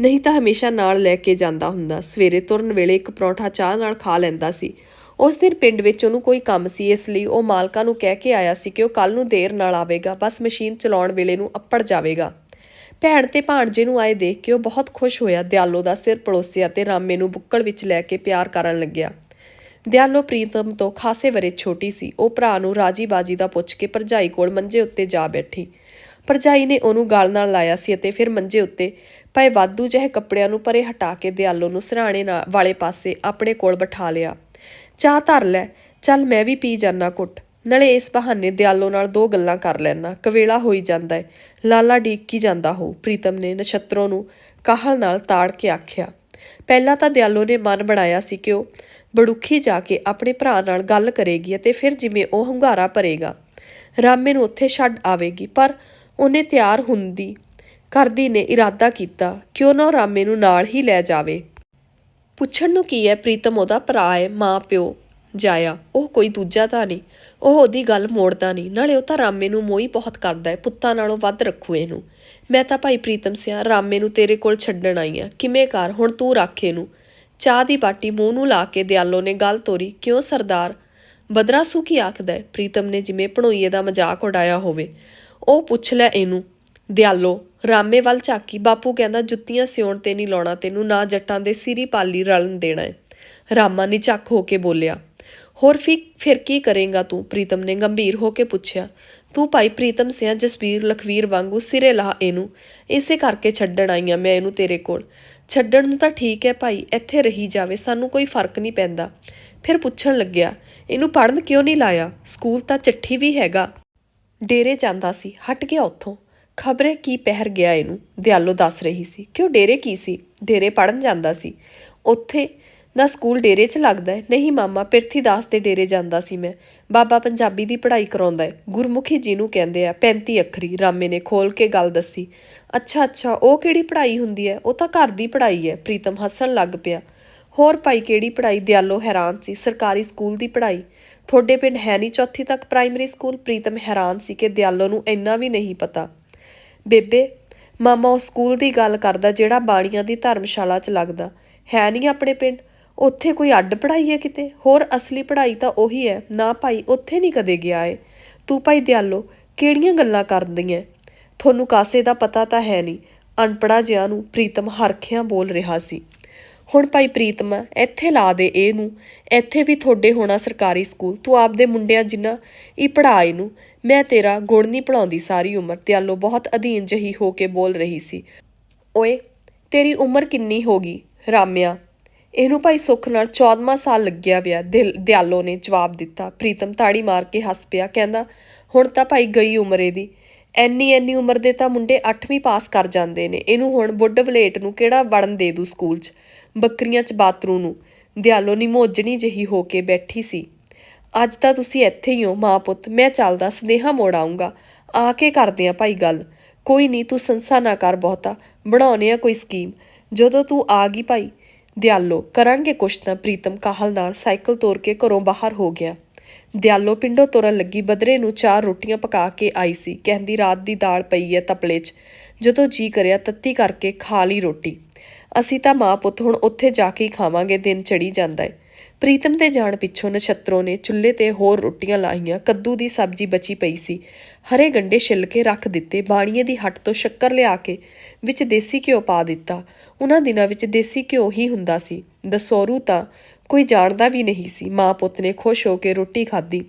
ਨਹੀਂ ਤਾਂ ਹਮੇਸ਼ਾ ਨਾਲ ਲੈ ਕੇ ਜਾਂਦਾ ਹੁੰਦਾ। ਸਵੇਰੇ ਤੁਰਨ ਵੇਲੇ ਇੱਕ ਪਰੌਂਠਾ ਚਾਹ ਨਾਲ ਖਾ ਲੈਂਦਾ ਸੀ। ਉਸ ਦਿਨ ਪਿੰਡ ਵਿੱਚ ਉਹਨੂੰ ਕੋਈ ਕੰਮ ਸੀ, ਇਸ ਲਈ ਉਹ ਮਾਲਕਾਂ ਨੂੰ ਕਹਿ ਕੇ ਆਇਆ ਸੀ ਕਿ ਉਹ ਕੱਲ ਨੂੰ ਦੇਰ ਨਾਲ ਆਵੇਗਾ, ਬਸ ਮਸ਼ੀਨ ਚਲਾਉਣ ਵੇਲੇ ਨੂੰ ਅੱਪੜ ਜਾਵੇਗਾ। ਭੈਣ ਤੇ ਭਾਣਜੇ ਨੂੰ ਆਏ ਦੇਖ ਕੇ ਉਹ ਬਹੁਤ ਖੁਸ਼ ਹੋਇਆ। ਦਿਆਲੋ ਦਾ ਸਿਰ ਪੜੋਸਿਆ ਤੇ ਰਾਮੇ ਨੂੰ ਬੁੱਕਲ ਵਿੱਚ ਲੈ ਕੇ ਪਿਆਰ ਕਰਨ ਲੱਗਿਆ। ਦਿਆਲੋ ਪ੍ਰੀਤਮ ਤੋਂ ਖਾਸੇ ਵਰੇ ਛੋਟੀ ਸੀ। ਉਹ ਭਰਾ ਨੂੰ ਰਾਜੀ ਬਾਜੀ ਦਾ ਪੁੱਛ ਕੇ ਭਰਜਾਈ ਕੋਲ ਮੰਜੇ ਉੱਤੇ ਜਾ ਬੈਠੀ। ਭਰਜਾਈ ਨੇ ਉਹਨੂੰ ਗਲ ਨਾਲ ਲਾਇਆ ਸੀ ਅਤੇ ਫਿਰ ਮੰਜੇ ਉੱਤੇ ਪਏ ਵਾਧੂ ਜਿਹੇ ਕੱਪੜਿਆਂ ਨੂੰ ਪਰੇ ਹਟਾ ਕੇ ਦਿਆਲੋ ਨੂੰ ਸਰਾਣੇ ਨਾਲ ਵਾਲੇ ਪਾਸੇ ਆਪਣੇ ਕੋਲ ਬਿਠਾ ਲਿਆ। ਚਾਹ ਧਰ ਲੈ, ਚੱਲ ਮੈਂ ਵੀ ਪੀ ਜਾਨਾ ਕੁੱਟ ਨਾਲੇ ਇਸ ਬਹਾਨੇ ਦਿਆਲੋ ਨਾਲ ਦੋ ਗੱਲਾਂ ਕਰ ਲੈਣਾ ਕਵੇਲਾ ਹੋਈ ਜਾਂਦਾ ਹੈ ਲਾਲਾ ਡੀਕ ਕੀ ਜਾਂਦਾ ਹੋ, ਪ੍ਰੀਤਮ ਨੇ ਨਛੱਤਰੋਂ ਨੂੰ ਕਾਹਲ ਨਾਲ ਤਾੜ ਕੇ ਆਖਿਆ। ਪਹਿਲਾਂ ਤਾਂ ਦਿਆਲੋ ਨੇ ਮਨ ਬਣਾਇਆ ਸੀ ਕਿ ਉਹ ਬੜੁਖੀ ਜਾ ਕੇ ਆਪਣੇ ਭਰਾ ਨਾਲ ਗੱਲ ਕਰੇਗੀ ਅਤੇ ਫਿਰ ਜਿਵੇਂ ਉਹ ਹੁੰਗਾਰਾ ਭਰੇਗਾ। ਰਾਮੇ ਨੂੰ ਉੱਥੇ ਛੱਡ ਆਵੇਗੀ, ਪਰ ਉਹਨੇ ਤਿਆਰ ਹੁੰਦੀ, ਕਰਦੀ ਨੇ ਇਰਾਦਾ ਕੀਤਾ ਕਿਉਂ ਨਾ ਉਹ ਰਾਮੇ ਨੂੰ ਨਾਲ ਹੀ ਲੈ ਜਾਵੇ। ਪੁੱਛਣ ਨੂੰ ਕੀ ਹੈ? ਪ੍ਰੀਤਮ ਉਹਦਾ ਭਰਾ ਹੈ, ਮਾਂ, ਪਿਓ, ਜਾਇਆ। ਉਹ ਕੋਈ ਦੂਜਾ ਤਾਂ ਨਹੀਂ। ਉਹ ਉਹਦੀ ਗੱਲ ਮੋੜਦਾ ਨਹੀਂ। ਨਾਲੇ ਉਹ ਤਾਂ ਰਾਮੇ ਨੂੰ ਮੋਹੀ ਬਹੁਤ ਕਰਦਾ ਹੈ। ਪੁੱਤਾਂ ਨਾਲੋਂ ਵੱਧ ਰੱਖੂ ਇਹਨੂੰ। ਮੈਂ ਤਾਂ ਭਾਈ ਪ੍ਰੀਤਮ ਸਿਆ, ਰਾਮੇ ਨੂੰ ਤੇਰੇ ਕੋਲ ਛੱਡਣ ਆਈ ਆ ਕਿਵੇਂ ਕਰ? ਹੁਣ ਤੂੰ ਰੱਖ ਇਹਨੂੰ। ਚਾਹ ਦੀ ਬਾਟੀ ਮੂੰਹ ਨੂੰ ਲਾ ਕੇ ਦਿਆਲੋ ਨੇ ਗੱਲ ਤੋਰੀ। ਕਿਉਂ ਸਰਦਾਰ? ਬਦਰਾਸੂ ਕੀ ਆਖਦਾ ਪ੍ਰੀਤਮ ਨੇ ਜਿਵੇਂ ਭਣੋਈਏ ਦਾ ਮਜ਼ਾਕ ਉਡਾਇਆ ਹੋਵੇ। ਉਹ ਪੁੱਛ ਲੈ ਇਹਨੂੰ। ਦਿਆਲੋ ਰਾਮੇ ਵੱਲ ਝਾਕੀ ਬਾਪੂ ਕਹਿੰਦਾ ਜੁੱਤੀਆਂ ਸਿਉਣ ਤੇ ਨਹੀਂ ਲਾਉਣਾ ਤੈਨੂੰ, ਨਾ ਜੱਟਾਂ ਦੇ ਸਿਰੀ ਪਾਲੀ ਰਲਣ ਦੇਣਾ ਹੈ ਰਾਮਾ ਨੇ ਝੱਕ ਹੋ ਕੇ ਬੋਲਿਆ, ਹੋਰ ਫਿਰ ਫਿਰ ਕੀ ਕਰੇਗਾ ਤੂੰ? ਪ੍ਰੀਤਮ ਨੇ ਗੰਭੀਰ ਹੋ ਕੇ ਪੁੱਛਿਆ, ਤੂੰ ਭਾਈ ਪ੍ਰੀਤਮ ਸਿਆ ਜਸਵੀਰ ਲਖਵੀਰ ਵਾਂਗੂ ਸਿਰੇ ਲਾ ਇਹਨੂੰ, ਇਸੇ ਕਰਕੇ ਛੱਡਣ ਆਈ ਆ ਮੈਂ ਇਹਨੂੰ ਤੇਰੇ ਕੋਲ। ਛੱਡਣ ਨੂੰ ਤਾਂ ਠੀਕ ਹੈ ਭਾਈ, ਇੱਥੇ ਰਹੀ ਜਾਵੇ, ਸਾਨੂੰ ਕੋਈ ਫ਼ਰਕ ਨਹੀਂ ਪੈਂਦਾ। ਫਿਰ ਪੁੱਛਣ ਲੱਗਿਆ, ਇਹਨੂੰ ਪੜਨ ਕਿਉਂ ਨਹੀਂ ਲਾਇਆ? ਸਕੂਲ ਤਾਂ ਚੱਠੀ ਵੀ ਹੈਗਾ। ਡੇਰੇ ਜਾਂਦਾ ਸੀ, ਹਟ ਗਿਆ ਉੱਥੋਂ। ਖਬਰੇ ਕੀ ਪਹਿਰ ਗਿਆ ਇਹਨੂੰ? ਦਿਆਲੋ ਦੱਸ ਰਹੀ ਸੀ। ਕਿ ਉਹ ਡੇਰੇ ਕੀ ਸੀ? ਡੇਰੇ ਪੜਨ ਜਾਂਦਾ ਸੀ। ਉੱਥੇ ਦਾ ਸਕੂਲ ਡੇਰੇ 'ਚ ਲੱਗਦਾ ਹੈ, ਨਹੀਂ ਮਾਮਾ ਪਿਰਥੀ ਦਾਸ ਦੇ ਡੇਰੇ ਜਾਂਦਾ ਸੀ ਮੈਂ। ਬਾਬਾ ਪੰਜਾਬੀ ਦੀ ਪੜ੍ਹਾਈ ਕਰਾਉਂਦਾ ਹੈ। ਗੁਰਮੁਖੀ ਜੀ ਨੂੰ ਕਹਿੰਦੇ ਆ 35 ਅੱਖਰੀ, ਰਾਮੇ ਨੇ ਖੋਲ ਕੇ ਗੱਲ ਦੱਸੀ। ਅੱਛਾ ਅੱਛਾ, ਉਹ ਕਿਹੜੀ ਪੜ੍ਹਾਈ ਹੁੰਦੀ ਹੈ? ਉਹ ਤਾਂ ਘਰ ਦੀ ਪੜ੍ਹਾਈ ਹੈ। ਪ੍ਰੀਤਮ ਹੱਸਣ ਲੱਗ ਪਿਆ। ਹੋਰ ਭਾਈ ਕਿਹੜੀ ਪੜ੍ਹਾਈ? ਦਿਆਲੋ ਹੈਰਾਨ ਸੀ। ਸਰਕਾਰੀ ਸਕੂਲ ਦੀ ਪੜ੍ਹਾਈ। ਤੁਹਾਡੇ ਪਿੰਡ ਹੈ ਨਹੀਂ ਚੌਥੀ ਤੱਕ ਪ੍ਰਾਇਮਰੀ ਸਕੂਲ? ਪ੍ਰੀਤਮ ਹੈਰਾਨ ਸੀ ਕਿ ਦਿਆਲੋ ਨੂੰ ਇੰਨਾ ਵੀ ਨਹੀਂ ਪਤਾ। ਬੇਬੇ, ਮਾਮਾ ਉਹ ਸਕੂਲ ਦੀ ਗੱਲ ਕਰਦਾ ਜਿਹੜਾ ਬਾੜੀਆਂ ਦੀ ਧਰਮਸ਼ਾਲਾ 'ਚ ਲੱਗਦਾ। ਹੈ ਨਹੀਂ ਆਪਣੇ ਪਿੰਡ? ਉੱਥੇ ਕੋਈ ਅੱਡ ਪੜ੍ਹਾਈ ਹੈ ਕਿਤੇ? ਹੋਰ ਅਸਲੀ ਪੜ੍ਹਾਈ ਤਾਂ ਉਹੀ ਹੈ। ਨਾ ਭਾਈ, ਉੱਥੇ ਨਹੀਂ ਕਦੇ ਗਿਆ ਏ। ਤੂੰ ਭਾਈ ਦਿਆਲੋ, ਕਿਹੜੀਆਂ ਗੱਲਾਂ ਕਰਦੀਆਂ ਤੁਹਾਨੂੰ ਕਾਸੇ ਦਾ ਪਤਾ ਤਾਂ ਹੈ ਨਹੀਂ। ਅਨਪੜਾ ਜਿਹਾ ਨੂੰ ਪ੍ਰੀਤਮ ਹਰਖਿਆਂ ਬੋਲ ਰਿਹਾ ਸੀ। ਹੁਣ ਭਾਈ ਪ੍ਰੀਤਮ, ਇੱਥੇ ਲਾ ਦੇ ਇਹਨੂੰ। ਇੱਥੇ ਵੀ ਤੁਹਾਡੇ ਹੋਣਾ ਸਰਕਾਰੀ ਸਕੂਲ। ਤੂੰ ਆਪਦੇ ਮੁੰਡਿਆਂ ਜਿੰਨਾ ਇਹ ਪੜ੍ਹਾ ਨੂੰ ਮੈਂ ਤੇਰਾ ਗੁਣ ਨਹੀਂ ਪੜਾਉਂਦੀ ਸਾਰੀ ਉਮਰ, ਦਿਆਲੋ ਬਹੁਤ ਅਧੀਨ ਜਹੀ ਹੋ ਕੇ ਬੋਲ ਰਹੀ ਸੀ। ਓਏ, ਤੇਰੀ ਉਮਰ ਕਿੰਨੀ ਹੋ ਗਈ? ਰਾਮਿਆ, ਇਹਨੂੰ ਭਾਈ ਸੁੱਖ ਨਾਲ 14ਵਾਂ ਸਾਲ ਲੱਗਿਆ ਪਿਆ ਦਿਆਲੋ ਨੇ ਜਵਾਬ ਦਿੱਤਾ। ਪ੍ਰੀਤਮ ਤਾੜੀ ਮਾਰ ਕੇ ਹੱਸ ਪਿਆ, ਕਹਿੰਦਾ, ਹੁਣ ਤਾਂ ਭਾਈ ਗਈ ਉਮਰੇ ਦੀ ਐਨੀ ਐਨੀ ਉਮਰ ਦੇ ਤਾਂ ਮੁੰਡੇ 8ਵੀਂ ਪਾਸ ਕਰ ਜਾਂਦੇ ਨੇ। ਇਹਨੂੰ ਹੁਣ ਬੁੱਢ ਵਲੇਟ ਨੂੰ ਕਿਹੜਾ ਵੜਨ ਦੇ ਦੂ ਸਕੂਲ 'ਚ? ਬੱਕਰੀਆਂ 'ਚ ਬਾਤਰੂ ਨੂੰ। ਦਿਆਲੋ ਨਿਮੋਜਣੀ ਜਹੀ ਹੋ ਕੇ ਬੈਠੀ ਸੀ। ਅੱਜ ਤਾਂ ਤੁਸੀਂ ਇੱਥੇ ਹੀ ਹੋ ਮਾਂ ਪੁੱਤ, ਮੈਂ ਚੱਲਦਾ ਸਨੇਹਾ ਮੋੜ ਆਉਂਗਾ ਆ ਕੇ ਕਰਦੇ ਆ ਭਾਈ ਗੱਲ। ਕੋਈ ਨਹੀਂ ਤੂੰ ਸੰਸਾ ਨਾ ਕਰ ਬਹੁਤਾ। ਬਣਾਉਨੇ ਆ ਕੋਈ ਸਕੀਮ। ਜਦੋਂ ਤੂੰ ਆ ਗਈ ਭਾਈ, ਦਿਆਲੋ, ਕਰਾਂਗੇ ਕੁਛ ਤਾਂ। ਪ੍ਰੀਤਮ ਕਾਹਲ ਨਾਲ ਸਾਈਕਲ ਤੋਰ ਕੇ ਘਰੋਂ ਬਾਹਰ ਹੋ ਗਿਆ। ਦਿਆਲੋ ਪਿੰਡੋਂ ਤੁਰਨ ਲੱਗੀ, ਬਦਰੇ ਨੂੰ ਚਾਰ ਰੋਟੀਆਂ ਪਕਾ ਕੇ ਆਈ ਸੀ। ਕਹਿੰਦੀ, ਰਾਤ ਦੀ ਦਾਲ ਪਈ ਹੈ ਤਪਲੇ 'ਚ। ਜਦੋਂ ਜੀ ਕਰਿਆ, ਤੱਤੀ ਕਰਕੇ ਖਾ ਲਈ ਰੋਟੀ। ਅਸੀਂ ਤਾਂ ਮਾਂ ਪੁੱਤ, ਹੁਣ ਉੱਥੇ ਜਾ ਕੇ ਹੀ ਖਾਵਾਂਗੇ, ਦਿਨ ਚੜੀ ਜਾਂਦਾ ਏ। ਪ੍ਰੀਤਮ ਦੇ ਜਾਣ ਪਿੱਛੋਂ ਨਛੱਤਰੋਂ ਨੇ ਚੁੱਲ੍ਹੇ ਤੇ ਹੋਰ ਰੋਟੀਆਂ ਲਾਈਆਂ, ਕੱਦੂ ਦੀ ਸਬਜ਼ੀ ਬਚੀ ਪਈ ਸੀ। ਹਰੇ ਗੰਡੇ ਛਿੱਲ ਕੇ ਰੱਖ ਦਿੱਤੇ, ਬਾਣੀਏ ਦੀ ਹੱਟ ਤੋਂ ਸ਼ੱਕਰ ਲਿਆ ਕੇ ਵਿੱਚ ਦੇਸੀ ਘਿਓ ਪਾ ਦਿੱਤਾ। ਉਹਨਾਂ ਦਿਨਾਂ ਵਿੱਚ ਦੇਸੀ ਘਿਓ ਹੀ ਹੁੰਦਾ ਸੀ। ਦਸੌਰੂ ਤਾਂ ਕੋਈ ਜਾਣਦਾ ਵੀ ਨਹੀਂ ਸੀ। ਮਾਂ ਪੁੱਤ ਨੇ ਖੁਸ਼ ਹੋ ਕੇ ਰੋਟੀ ਖਾਧੀ।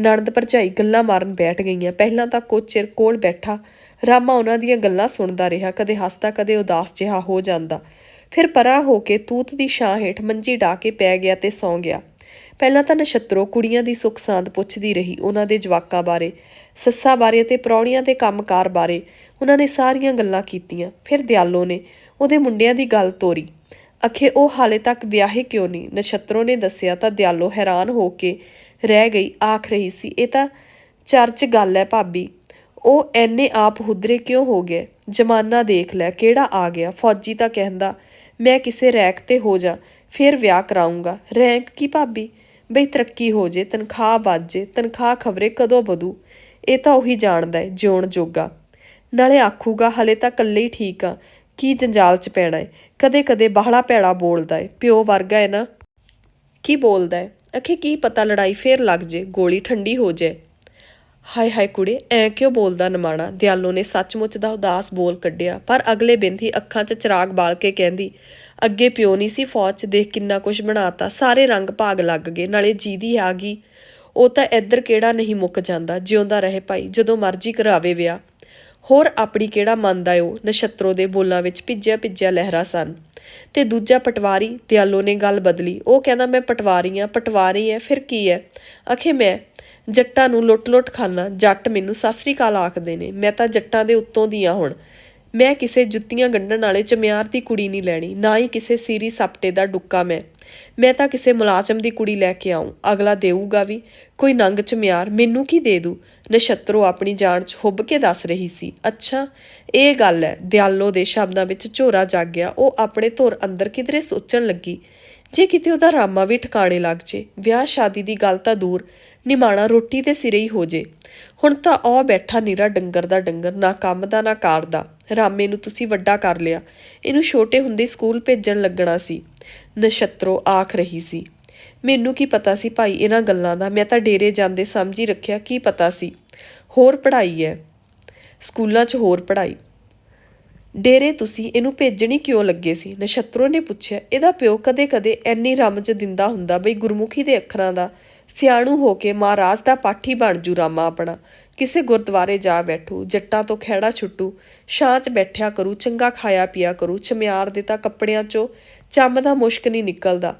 ਨਣਦ ਭਰਜਾਈ ਗੱਲਾਂ ਮਾਰਨ ਬੈਠ ਗਈਆਂ। ਪਹਿਲਾਂ ਤਾਂ ਕੁਝ ਚਿਰ ਕੋਲ ਬੈਠਾ, ਰਾਮਾ ਉਹਨਾਂ ਦੀਆਂ ਗੱਲਾਂ ਸੁਣਦਾ ਰਿਹਾ, ਕਦੇ ਹੱਸਦਾ, ਕਦੇ ਉਦਾਸ ਜਿਹਾ ਹੋ ਜਾਂਦਾ। ਫਿਰ ਪਰਾਂ ਹੋ ਕੇ ਤੂਤ ਦੀ ਛਾਂ ਹੇਠ ਮੰਜੀ ਢਾ ਕੇ ਪੈ ਗਿਆ ਤੇ ਸੌਂ ਗਿਆ। ਪਹਿਲਾਂ ਤਾਂ ਨਛੱਤਰੋ ਕੁੜੀਆਂ ਦੀ ਸੁੱਖ ਸਾਂਦ ਪੁੱਛਦੀ ਰਹੀ ਉਹਨਾਂ ਦੇ ਜਵਾਕਾਂ ਬਾਰੇ, ਸੱਸਾਂ ਬਾਰੇ ਤੇ ਪ੍ਰਾਹੁਣੀਆਂ ਦੇ ਕੰਮਕਾਰ ਬਾਰੇ। ਉਹਨਾਂ ਨੇ ਸਾਰੀਆਂ ਗੱਲਾਂ ਕੀਤੀਆਂ। ਫਿਰ ਦਿਆਲੋ ਨੇ ਉਹਦੇ ਮੁੰਡਿਆਂ ਦੀ ਗੱਲ ਤੋਰੀ। ਅਖੇ ਉਹ ਹਾਲੇ ਤੱਕ ਵਿਆਹੇ ਕਿਉਂ ਨਹੀਂ? ਨਛੱਤਰੋ ਨੇ ਦੱਸਿਆ ਤਾਂ ਦਿਆਲੋ ਹੈਰਾਨ ਹੋ ਕੇ ਰਹਿ ਗਈ, ਆਖ ਰਹੀ ਸੀ, ਇਹ ਤਾਂ ਚਰਚ ਗੱਲ ਹੈ ਭਾਬੀ। ਉਹ ਐਨੇ ਆਪ ਹੁਦਰੇ ਕਿਉਂ ਹੋ ਗਏ? ਜਮਾਨਾ ਦੇਖ ਲੈ, ਕਿਹੜਾ ਆ ਗਿਆ? ਫੌਜੀ ਤਾਂ ਕਹਿੰਦਾ ਮੈਂ ਕਿਸੇ ਰੈਕ ਤੇ ਹੋ ਜਾ, ਫਿਰ ਵਿਆਹ ਕਰਾਉਂਗਾ ਰੈਂਕ ਕੀ ਭਾਬੀ? ਬਈ ਤਰੱਕੀ ਹੋ ਜੇ, ਤਨਖਾਹ ਵੱਧ ਜੇ, ਤਨਖਾਹ ਖਬਰੇ ਕਦੋਂ ਵਧੂ? ਇਹ ਤਾਂ ਉਹੀ ਜਾਣਦਾ ਹੈ ਜਿਉਣ ਜੋਗਾ। ਨਾਲੇ ਆਖੂਗਾ, ਹਲੇ ਤਾਂ ਇਕੱਲੇ ਹੀ ਠੀਕ ਆ, ਕੀ ਜੰਜਾਲ 'ਚ ਪੈਣਾ ਹੈ ਕਦੇ ਕਦੇ ਬਾਹਲਾ ਭੈੜਾ ਬੋਲਦਾ ਏ, ਪਿਓ ਵਰਗਾ ਹੈ ਨਾ। ਕੀ ਬੋਲਦਾ ਹੈ ਅਖੇ ਕੀ ਪਤਾ ਲੜਾਈ ਫੇਰ ਲੱਗ ਜੇ, ਗੋਲੀ ਠੰਡੀ ਹੋ ਜੇ। ਹਾਏ ਹਾਏ ਕੁੜੇ, ਐ ਕਿਉਂ ਬੋਲਦਾ ਨਮਾਣਾ? ਦਿਆਲੋ ਨੇ ਸੱਚਮੁੱਚ ਦਾ ਉਦਾਸ ਬੋਲ ਕੱਢਿਆ, ਪਰ ਅਗਲੇ ਬਿੰਦ ਹੀ ਅੱਖਾਂ 'ਚ ਚਿਰਾਗ ਬਾਲ ਕੇ ਕਹਿੰਦੀ, ਅੱਗੇ ਪਿਓ ਨਹੀਂ ਸੀ ਫੌਜ 'ਚ, ਦੇਖ ਕਿੰਨਾ ਕੁਝ ਬਣਾਤਾ, ਸਾਰੇ ਰੰਗ ਭਾਗ ਲੱਗ ਗਏ, ਨਾਲੇ ਜੀਦੀ ਆ ਗਈ। ਉਹ ਤਾਂ ਇੱਧਰ ਕਿਹੜਾ ਨਹੀਂ ਮੁੱਕ ਜਾਂਦਾ, ਜਿਉਂਦਾ ਰਹੇ ਭਾਈ, ਜਦੋਂ ਮਰਜ਼ੀ ਕਰਾਵੇ ਵਿਆਹ। ਹੋਰ ਆਪਣੀ ਕਿਹੜਾ ਮੰਨਦਾ ਏ ਉਹ, ਨਛੱਤਰੋ ਦੇ ਬੋਲਾਂ ਵਿੱਚ ਭਿੱਜਿਆ ਭਿੱਜਿਆ ਲਹਿਰਾ ਸਨ। ਤੇ ਦੂਜਾ ਪਟਵਾਰੀ, ਦਿਆਲੋ ਨੇ ਗੱਲ ਬਦਲੀ, ਉਹ ਕਹਿੰਦਾ, ਮੈਂ ਪਟਵਾਰੀ ਆ, ਪਟਵਾਰੀ ਐ ਫਿਰ ਕੀ ਐ ਅਖੇ ਮੈਂ ਜੱਟਾਂ ਨੂੰ ਲੁੱਟ-ਲੁੱਟ ਖਾਨਾ, ਜੱਟ ਮੈਨੂੰ ਸਤਿ ਸ੍ਰੀ ਅਕਾਲ ਆਖਦੇ ਨੇ। ਮੈਂ ਤਾਂ ਜੱਟਾਂ ਦੇ ਉੱਤੋਂ ਦੀ ਆ ਹੁਣ। ਮੈਂ ਕਿਸੇ ਜੁੱਤੀਆਂ ਗੰਢਣ ਵਾਲੇ ਚਮਿਆਰ ਦੀ ਕੁੜੀ ਨਹੀਂ ਲੈਣੀ, ਨਾ ਹੀ ਕਿਸੇ ਸੀਰੀ ਸਪਟੇ ਦਾ ਡੁੱਕਾ ਮੈਂ। ਮੈਂ ਤਾਂ ਕਿਸੇ ਮੁਲਾਜ਼ਮ ਦੀ ਕੁੜੀ ਲੈ ਕੇ ਆਉਂ ਅਗਲਾ ਦੇਊਗਾ ਵੀ, ਕੋਈ ਨੰਗ ਚਮਿਆਰ, ਮੈਨੂੰ ਕੀ ਦੇ ਦੂ? ਨਛੱਤਰੋ ਆਪਣੀ ਜਾਨ 'ਚ ਹੁੱਬ ਕੇ ਦੱਸ ਰਹੀ ਸੀ। ਅੱਛਾ, ਇਹ ਗੱਲ ਹੈ ਦਿਆਲੋ ਦੇ ਸ਼ਬਦਾਂ ਵਿੱਚ ਝੋਰਾ ਜਾਗ ਗਿਆ, ਉਹ ਆਪਣੇ ਧੁਰ ਅੰਦਰ ਕਿਧਰੇ ਸੋਚਣ ਲੱਗੀ। ਜੇ ਕਿਤੇ ਉਹਦਾ ਰਾਮਾ ਵੀ ਠਿਕਾਣੇ ਲੱਗ ਜੇ, ਵਿਆਹ ਸ਼ਾਦੀ ਦੀ ਗੱਲ ਤਾਂ ਦੂਰ ਨਿਮਾਣਾ ਰੋਟੀ ਦੇ ਸਿਰੇ ਹੀ ਹੋ ਜੇ। ਹੁਣ ਤਾਂ ਉਹ ਬੈਠਾ ਨੀਰਾ ਡੰਗਰ ਦਾ ਡੰਗਰ, ਨਾ ਕੰਮ ਦਾ, ਨਾ ਕਾਰ ਦਾ। ਰਾਮੇ ਨੂੰ ਤੁਸੀਂ ਵੱਡਾ ਕਰ ਲਿਆ। ਇਹਨੂੰ ਛੋਟੇ ਹੁੰਦੇ ਸਕੂਲ ਭੇਜਣ ਲੱਗਣਾ ਸੀ। ਨਛੱਤਰੋ ਆਖ ਰਹੀ ਸੀ, ਮੈਨੂੰ ਕੀ ਪਤਾ ਸੀ ਭਾਈ ਇਹਨਾਂ ਗੱਲਾਂ ਦਾ? ਮੈਂ ਤਾਂ ਡੇਰੇ ਜਾਂਦੇ ਸਮਝ ਹੀ ਰੱਖਿਆ ਕੀ ਪਤਾ ਸੀ। ਹੋਰ ਪੜ੍ਹਾਈ ਹੈ ਸਕੂਲਾਂ 'ਚ ਹੋਰ ਪੜ੍ਹਾਈ। ਡੇਰੇ ਤੁਸੀਂ ਇਹਨੂੰ ਭੇਜਣੀ ਕਿਉਂ ਲੱਗੇ ਸੀ? ਨਛੱਤਰੋ ਨੇ ਪੁੱਛਿਆ, ਇਹਦਾ ਪਿਓ ਕਦੇ-ਕਦੇ ਐਨੀ ਰਮਜ ਦਿੰਦਾ ਹੁੰਦਾ ਬਈ ਗੁਰਮੁਖੀ ਦੇ ਅੱਖਰਾਂ ਦਾ। ਸਿਆਣੂ ਹੋ ਕੇ ਮਹਾਰਾਜ ਦਾ ਪਾਠੀ ਬਣ ਜੂ ਰਾਮਾ ਆਪਣਾ। ਕਿਸੇ ਗੁਰਦੁਆਰੇ ਜਾ ਬੈਠੂ, ਜੱਟਾਂ ਤੋਂ ਖਹਿੜਾ ਛੁੱਟੂ, ਛਾਂ 'ਚ ਬੈਠਿਆ ਕਰੂ, ਚੰਗਾ ਖਾਇਆ ਪੀਆ ਕਰੂ ਚਮਿਆਰ ਦੇ ਤਾਂ ਕੱਪੜਿਆਂ 'ਚੋਂ ਚੰਮ ਦਾ ਮੁਸ਼ਕ ਨਹੀਂ ਨਿਕਲਦਾ।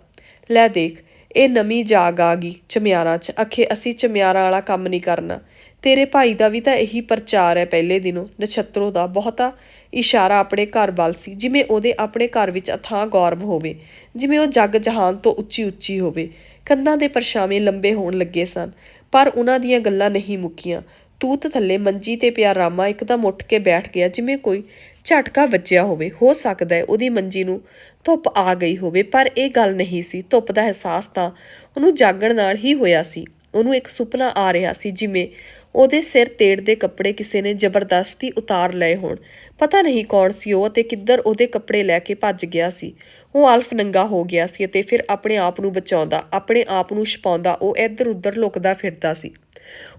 ਲੈ ਦੇਖ, ਇਹ ਨਵੀਂ ਜਾਗ ਆ ਗਈ ਚਮਿਆਰਾਂ 'ਚ। ਅਖੇ ਅਸੀਂ ਚਮਿਆਰਾਂ ਵਾਲਾ ਕੰਮ ਨਹੀਂ ਕਰਨਾ। ਤੇਰੇ ਭਾਈ ਦਾ ਵੀ ਤਾਂ ਇਹੀ ਪ੍ਰਚਾਰ ਹੈ ਪਹਿਲੇ ਦਿਨੋਂ। ਨਛੱਤਰੋ ਦਾ ਬਹੁਤਾ ਇਸ਼ਾਰਾ ਆਪਣੇ ਘਰ ਵੱਲ ਸੀ, ਜਿਵੇਂ ਉਹਦੇ ਆਪਣੇ ਘਰ ਵਿੱਚ ਅਥਾਹ ਗੌਰਵ ਹੋਵੇ, ਜਿਵੇਂ ਉਹ ਜੱਗ ਜਹਾਨ ਤੋਂ ਉੱਚੀ ਉੱਚੀ ਹੋਵੇ। ਕੰਨਾਂ ਦੇ ਪਰਛਾਵੇਂ ਲੰਬੇ ਹੋਣ ਲੱਗੇ ਸਨ, ਪਰ ਉਹਨਾਂ ਦੀਆਂ ਗੱਲਾਂ ਨਹੀਂ ਮੁੱਕੀਆਂ। ਤੂਤ ਥੱਲੇ ਮੰਜੀ ਤੇ ਪਿਆ ਰਾਮਾ ਇੱਕਦਮ ਉੱਠ ਕੇ ਬੈਠ ਗਿਆ, ਜਿਵੇਂ ਕੋਈ ਝਟਕਾ ਵੱਜਿਆ ਹੋਵੇ। ਹੋ ਸਕਦਾ ਹੈ ਉਹਦੀ ਮੰਜੀ ਨੂੰ ਧੁੱਪ ਆ ਗਈ ਹੋਵੇ, ਪਰ ਇਹ ਗੱਲ ਨਹੀਂ ਸੀ। ਧੁੱਪ ਦਾ ਅਹਿਸਾਸ ਤਾਂ ਉਹਨੂੰ ਜਾਗਣ ਨਾਲ ਹੀ ਹੋਇਆ ਸੀ। ਉਹਨੂੰ ਇੱਕ ਸੁਪਨਾ ਆ ਰਿਹਾ ਸੀ, ਜਿਵੇਂ ਉਹਦੇ ਸਿਰ ਤੇੜ ਦੇ ਕੱਪੜੇ ਕਿਸੇ ਨੇ ਜ਼ਬਰਦਸਤੀ ਉਤਾਰ ਲਏ ਹੋਣ। ਪਤਾ ਨਹੀਂ ਕੌਣ ਸੀ ਉਹ ਤੇ ਕਿੱਧਰ ਉਹਦੇ ਕੱਪੜੇ ਲੈ ਕੇ ਭੱਜ ਗਿਆ ਸੀ। ਉਹ ਆਲਫ ਨੰਗਾ ਹੋ ਗਿਆ ਸੀ ਅਤੇ ਫਿਰ ਆਪਣੇ ਆਪ ਨੂੰ ਬਚਾਉਂਦਾ, ਆਪਣੇ ਆਪ ਨੂੰ ਛਪਾਉਂਦਾ, ਉਹ ਇੱਧਰ ਉੱਧਰ ਲੁਕਦਾ ਫਿਰਦਾ ਸੀ।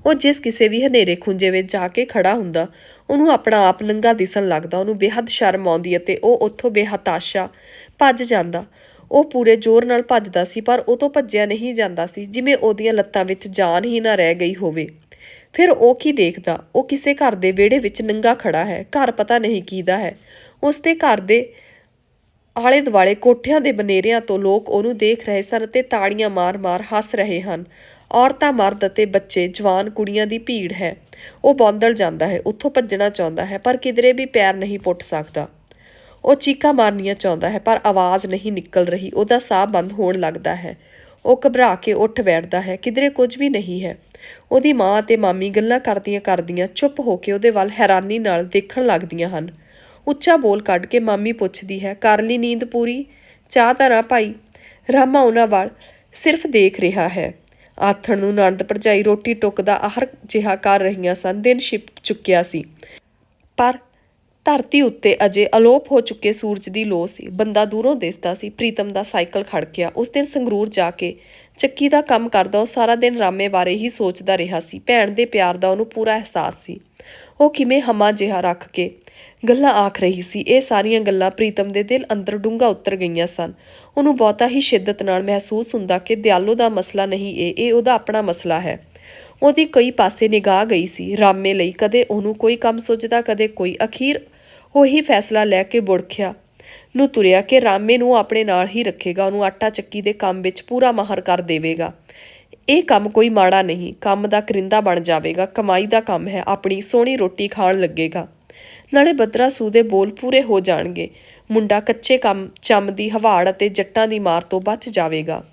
ਉਹ ਜਿਸ ਕਿਸੇ ਵੀ ਹਨੇਰੇ ਖੁੰਝੇ ਵਿੱਚ ਜਾ ਕੇ ਖੜਾ ਹੁੰਦਾ, ਉਹਨੂੰ ਆਪਣਾ ਆਪ ਨੰਗਾ ਦਿਸਣ ਲੱਗਦਾ, ਉਹਨੂੰ ਬੇਹੱਦ ਸ਼ਰਮ ਆਉਂਦੀ ਅਤੇ ਉਹ ਉੱਥੋਂ ਬੇਹਤਾਸ਼ਾ ਭੱਜ ਜਾਂਦਾ। ਉਹ ਪੂਰੇ ਜ਼ੋਰ ਨਾਲ ਭੱਜਦਾ ਸੀ, ਪਰ ਉਹ ਤੋਂ ਭੱਜਿਆ ਨਹੀਂ ਜਾਂਦਾ ਸੀ, ਜਿਵੇਂ ਉਹਦੀਆਂ ਲੱਤਾਂ ਵਿੱਚ ਜਾਨ ਹੀ ਨਾ ਰਹਿ ਗਈ ਹੋਵੇ। ਫਿਰ ਉਹ ਕੀ ਦੇਖਦਾ? ਉਹ ਕਿਸੇ ਘਰ ਦੇ ਵਿਹੜੇ ਵਿੱਚ ਨੰਗਾ ਖੜਾ ਹੈ, ਘਰ ਪਤਾ ਨਹੀਂ ਕੀਦਾ ਹੈ। ਉਸ ਦੇ ਘਰ ਦੇ ਆਲੇ ਦੁਆਲੇ ਕੋਠਿਆਂ ਦੇ ਬਨੇਰਿਆਂ ਤੋਂ ਲੋਕ ਉਹਨੂੰ ਦੇਖ ਰਹੇ ਸਨ ਅਤੇ ਤਾੜੀਆਂ ਮਾਰ-ਮਾਰ ਹੱਸ ਰਹੇ ਹਨ। ਔਰਤਾਂ ਮਰਦ ਅਤੇ ਬੱਚੇ, ਜਵਾਨ ਕੁੜੀਆਂ ਦੀ ਭੀੜ ਹੈ। ਉਹ ਬੌਂਦਲ ਜਾਂਦਾ ਹੈ, ਉੱਥੋਂ ਭੱਜਣਾ ਚਾਹੁੰਦਾ ਹੈ, ਪਰ ਕਿਧਰੇ ਵੀ ਪੈਰ ਨਹੀਂ ਪੁੱਟ ਸਕਦਾ। ਉਹ ਚੀਕਾਂ ਮਾਰਨੀਆਂ ਚਾਹੁੰਦਾ ਹੈ, ਪਰ ਆਵਾਜ਼ ਨਹੀਂ ਨਿਕਲ ਰਹੀ, ਉਹਦਾ ਸਾਹ ਬੰਦ ਹੋਣ ਲੱਗਦਾ ਹੈ। ਉਹ ਘਬਰਾ ਕੇ ਉੱਠ ਬੈਠਦਾ ਹੈ, ਕਿਧਰੇ ਕੁਝ ਵੀ ਨਹੀਂ ਹੈ। ਉਹਦੀ ਮਾਂ ਅਤੇ ਮਾਮੀ ਗੱਲਾਂ ਕਰਦੀਆਂ ਕਰਦੀਆਂ ਚੁੱਪ ਹੋ ਕੇ ਉਹਦੇ ਵੱਲ ਹੈਰਾਨੀ ਨਾਲ ਦੇਖਣ ਲੱਗਦੀਆਂ ਹਨ। ਉੱਚਾ ਬੋਲ ਕੱਢ ਕੇ ਮਾਮੀ ਪੁੱਛਦੀ ਹੈ, ਕਰ ਲਈ ਨੀਂਦ ਪੂਰੀ? ਚਾਹ ਤਾਂ ਭਾਈ। ਰਾਮਾ ਉਹਨਾਂ ਵੱਲ ਸਿਰਫ ਦੇਖ ਰਿਹਾ ਹੈ। ਆਥਣ ਨੂੰ ਨੰਦ ਭਰਜਾਈ ਰੋਟੀ ਟੁੱਕਦਾ ਆਹਰ ਜਿਹਾ ਕਰ ਰਹੀਆਂ ਸਨ, ਦਿਨ ਛਿਪ ਚੁੱਕਿਆ ਸੀ। ਪਰ ਧਰਤੀ ਉੱਤੇ ਅਜੇ ਅਲੋਪ ਹੋ ਚੁੱਕੇ ਸੂਰਜ ਦੀ ਲੋ ਸੀ। ਬੰਦਾ ਦੂਰੋਂ ਦਿਸਦਾ ਸੀ, ਪ੍ਰੀਤਮ ਦਾ ਸਾਈਕਲ ਖੜਕਿਆ ਉਸ ਦਿਨ ਸੰਗਰੂਰ ਜਾ ਕੇ ਚੱਕੀ ਦਾ ਕੰਮ ਕਰਦਾ, ਉਹ ਸਾਰਾ ਦਿਨ ਰਾਮੇ ਬਾਰੇ ਹੀ ਸੋਚਦਾ ਰਿਹਾ ਸੀ। ਭੈਣ ਦੇ ਪਿਆਰ ਦਾ ਉਹਨੂੰ ਪੂਰਾ ਅਹਿਸਾਸ ਸੀ। ਉਹ ਕਿਵੇਂ ਹਮਾ ਜਿਹਾ ਰੱਖ ਕੇ ਗੱਲਾਂ ਆਖ ਰਹੀ ਸੀ। ਇਹ ਸਾਰੀਆਂ ਗੱਲਾਂ ਪ੍ਰੀਤਮ ਦੇ ਦਿਲ ਅੰਦਰ ਡੂੰਘਾ ਉਤਰ ਗਈਆਂ ਸਨ। ਉਹਨੂੰ ਬਹੁਤਾ ਹੀ ਸ਼ਿੱਦਤ ਨਾਲ ਮਹਿਸੂਸ ਹੁੰਦਾ ਕਿ ਦਿਆਲੋ ਦਾ ਮਸਲਾ ਨਹੀਂ ਇਹ ਇਹ ਉਹਦਾ ਆਪਣਾ ਮਸਲਾ ਹੈ। ਉਹਦੀ ਕਈ ਪਾਸੇ ਨਿਗਾਹ ਗਈ ਸੀ। ਰਾਮੇ ਲਈ ਕਦੇ ਉਹਨੂੰ ਕੋਈ ਕੰਮ ਸੁੱਝਦਾ, ਕਦੇ ਕੋਈ ਅਖੀਰ ਉਹੀ ਫੈਸਲਾ ਲੈ ਕੇ ਬੁੜਖਿਆ। ਨੂੰ ਤੁਰਿਆ ਕਿ ਰਾਮੇ ਨੂੰ ਆਪਣੇ ਨਾਲ ਹੀ ਰੱਖੇਗਾ। ਉਹਨੂੰ ਆਟਾ ਚੱਕੀ ਦੇ ਕੰਮ ਵਿੱਚ ਪੂਰਾ ਮਾਹਰ ਕਰ ਦੇਵੇਗਾ। ਇਹ ਕੰਮ ਕੋਈ ਮਾੜਾ ਨਹੀਂ। ਕੰਮ ਦਾ ਕਰਿੰਦਾ ਬਣ ਜਾਵੇਗਾ। ਕਮਾਈ ਦਾ ਕੰਮ ਹੈ। ਆਪਣੀ ਸੋਹਣੀ ਰੋਟੀ ਖਾਣ ਲੱਗੇਗਾ। ਨਾਲੇ ਬਦਰਾ ਸੂ ਦੇ ਬੋਲ ਪੂਰੇ ਹੋ ਜਾਣਗੇ। ਮੁੰਡਾ ਕੱਚੇ ਕੰਮ, ਚੰਮ ਦੀ ਹਵਾੜ ਅਤੇ ਜੱਟਾਂ ਦੀ ਮਾਰ ਤੋਂ ਬਚ ਜਾਵੇਗਾ।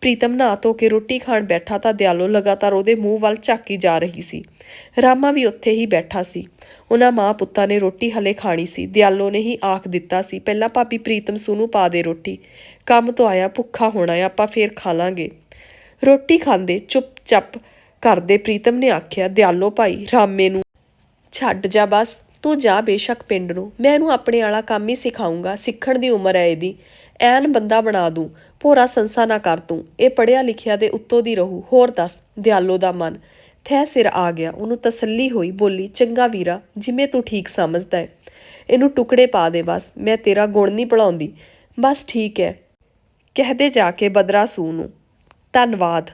ਪ੍ਰੀਤਮ ਨਹਾ ਧੋ ਕੇ ਰੋਟੀ ਖਾਣ ਬੈਠਾ ਤਾਂ ਦਿਆਲੋ ਲਗਾਤਾਰ ਉਹਦੇ ਮੂੰਹ ਵੱਲ ਝਾਕੀ ਜਾ ਰਹੀ ਸੀ। ਰਾਮਾ ਵੀ ਉੱਥੇ ਹੀ ਬੈਠਾ ਸੀ। ਉਹਨਾਂ ਮਾਂ ਪੁੱਤਾਂ ਨੇ ਰੋਟੀ ਹਲੇ ਖਾਣੀ ਸੀ। ਦਿਆਲੋ ਨੇ ਹੀ ਆਖ ਦਿੱਤਾ ਸੀ, ਪਹਿਲਾਂ ਭਾਬੀ ਪ੍ਰੀਤਮ ਸੂ ਨੂੰ ਪਾ ਦੇ ਰੋਟੀ। ਕੰਮ ਤੋਂ ਆਇਆ, ਭੁੱਖਾ ਹੋਣਾ ਹੈ, ਆਪਾਂ ਫੇਰ ਖਾ ਲਾਂਗੇ। ਰੋਟੀ ਖਾਂਦੇ ਚੁੱਪ-ਚਾਪ ਕਰਦੇ ਪ੍ਰੀਤਮ ਨੇ ਆਖਿਆ, ਦਿਆਲੋ ਭਾਈ, ਰਾਮੇ ਨੂੰ ਛੱਡ ਜਾ ਬਸ। ਤੂੰ ਜਾ ਬੇਸ਼ੱਕ ਪਿੰਡ ਨੂੰ, ਮੈਂ ਇਹਨੂੰ ਆਪਣੇ ਵਾਲਾ ਕੰਮ ਹੀ ਸਿਖਾਉਂਗਾ ਸਿੱਖਣ ਦੀ ਉਮਰ ਹੈ ਇਹਦੀ। ਐਨ ਬੰਦਾ ਬਣਾ ਦੂੰ, ਭੋਰਾ ਸੰਸਾ ਨਾ ਕਰ ਤੂੰ, ਇਹ ਪੜਿਆ ਲਿਖਿਆ ਦੇ ਉੱਤੋਂ ਦੀ ਰਹੂ, ਹੋਰ ਦੱਸ, ਦਿਆਲੋ ਦਾ ਮਨ। ਥੈ ਸਿਰ ਆ ਗਿਆ, ਉਹਨੂੰ ਤਸੱਲੀ ਹੋਈ, ਬੋਲੀ, ਚੰਗਾ ਵੀਰਾ, ਜਿਵੇਂ ਤੂੰ ਠੀਕ ਸਮਝਦਾ ਹੈ ਇਹਨੂੰ ਟੁਕੜੇ ਪਾ ਦੇ ਬਸ, ਮੈਂ ਤੇਰਾ ਗੁਣ ਨਹੀਂ ਭੁਲਾਉਂਦੀ। ਬਸ ਠੀਕ ਹੈ ਕਹਿਦੇ ਜਾ ਕੇ ਬਦਰਾ ਸੂ ਨੂੰ। ਧੰਨਵਾਦ।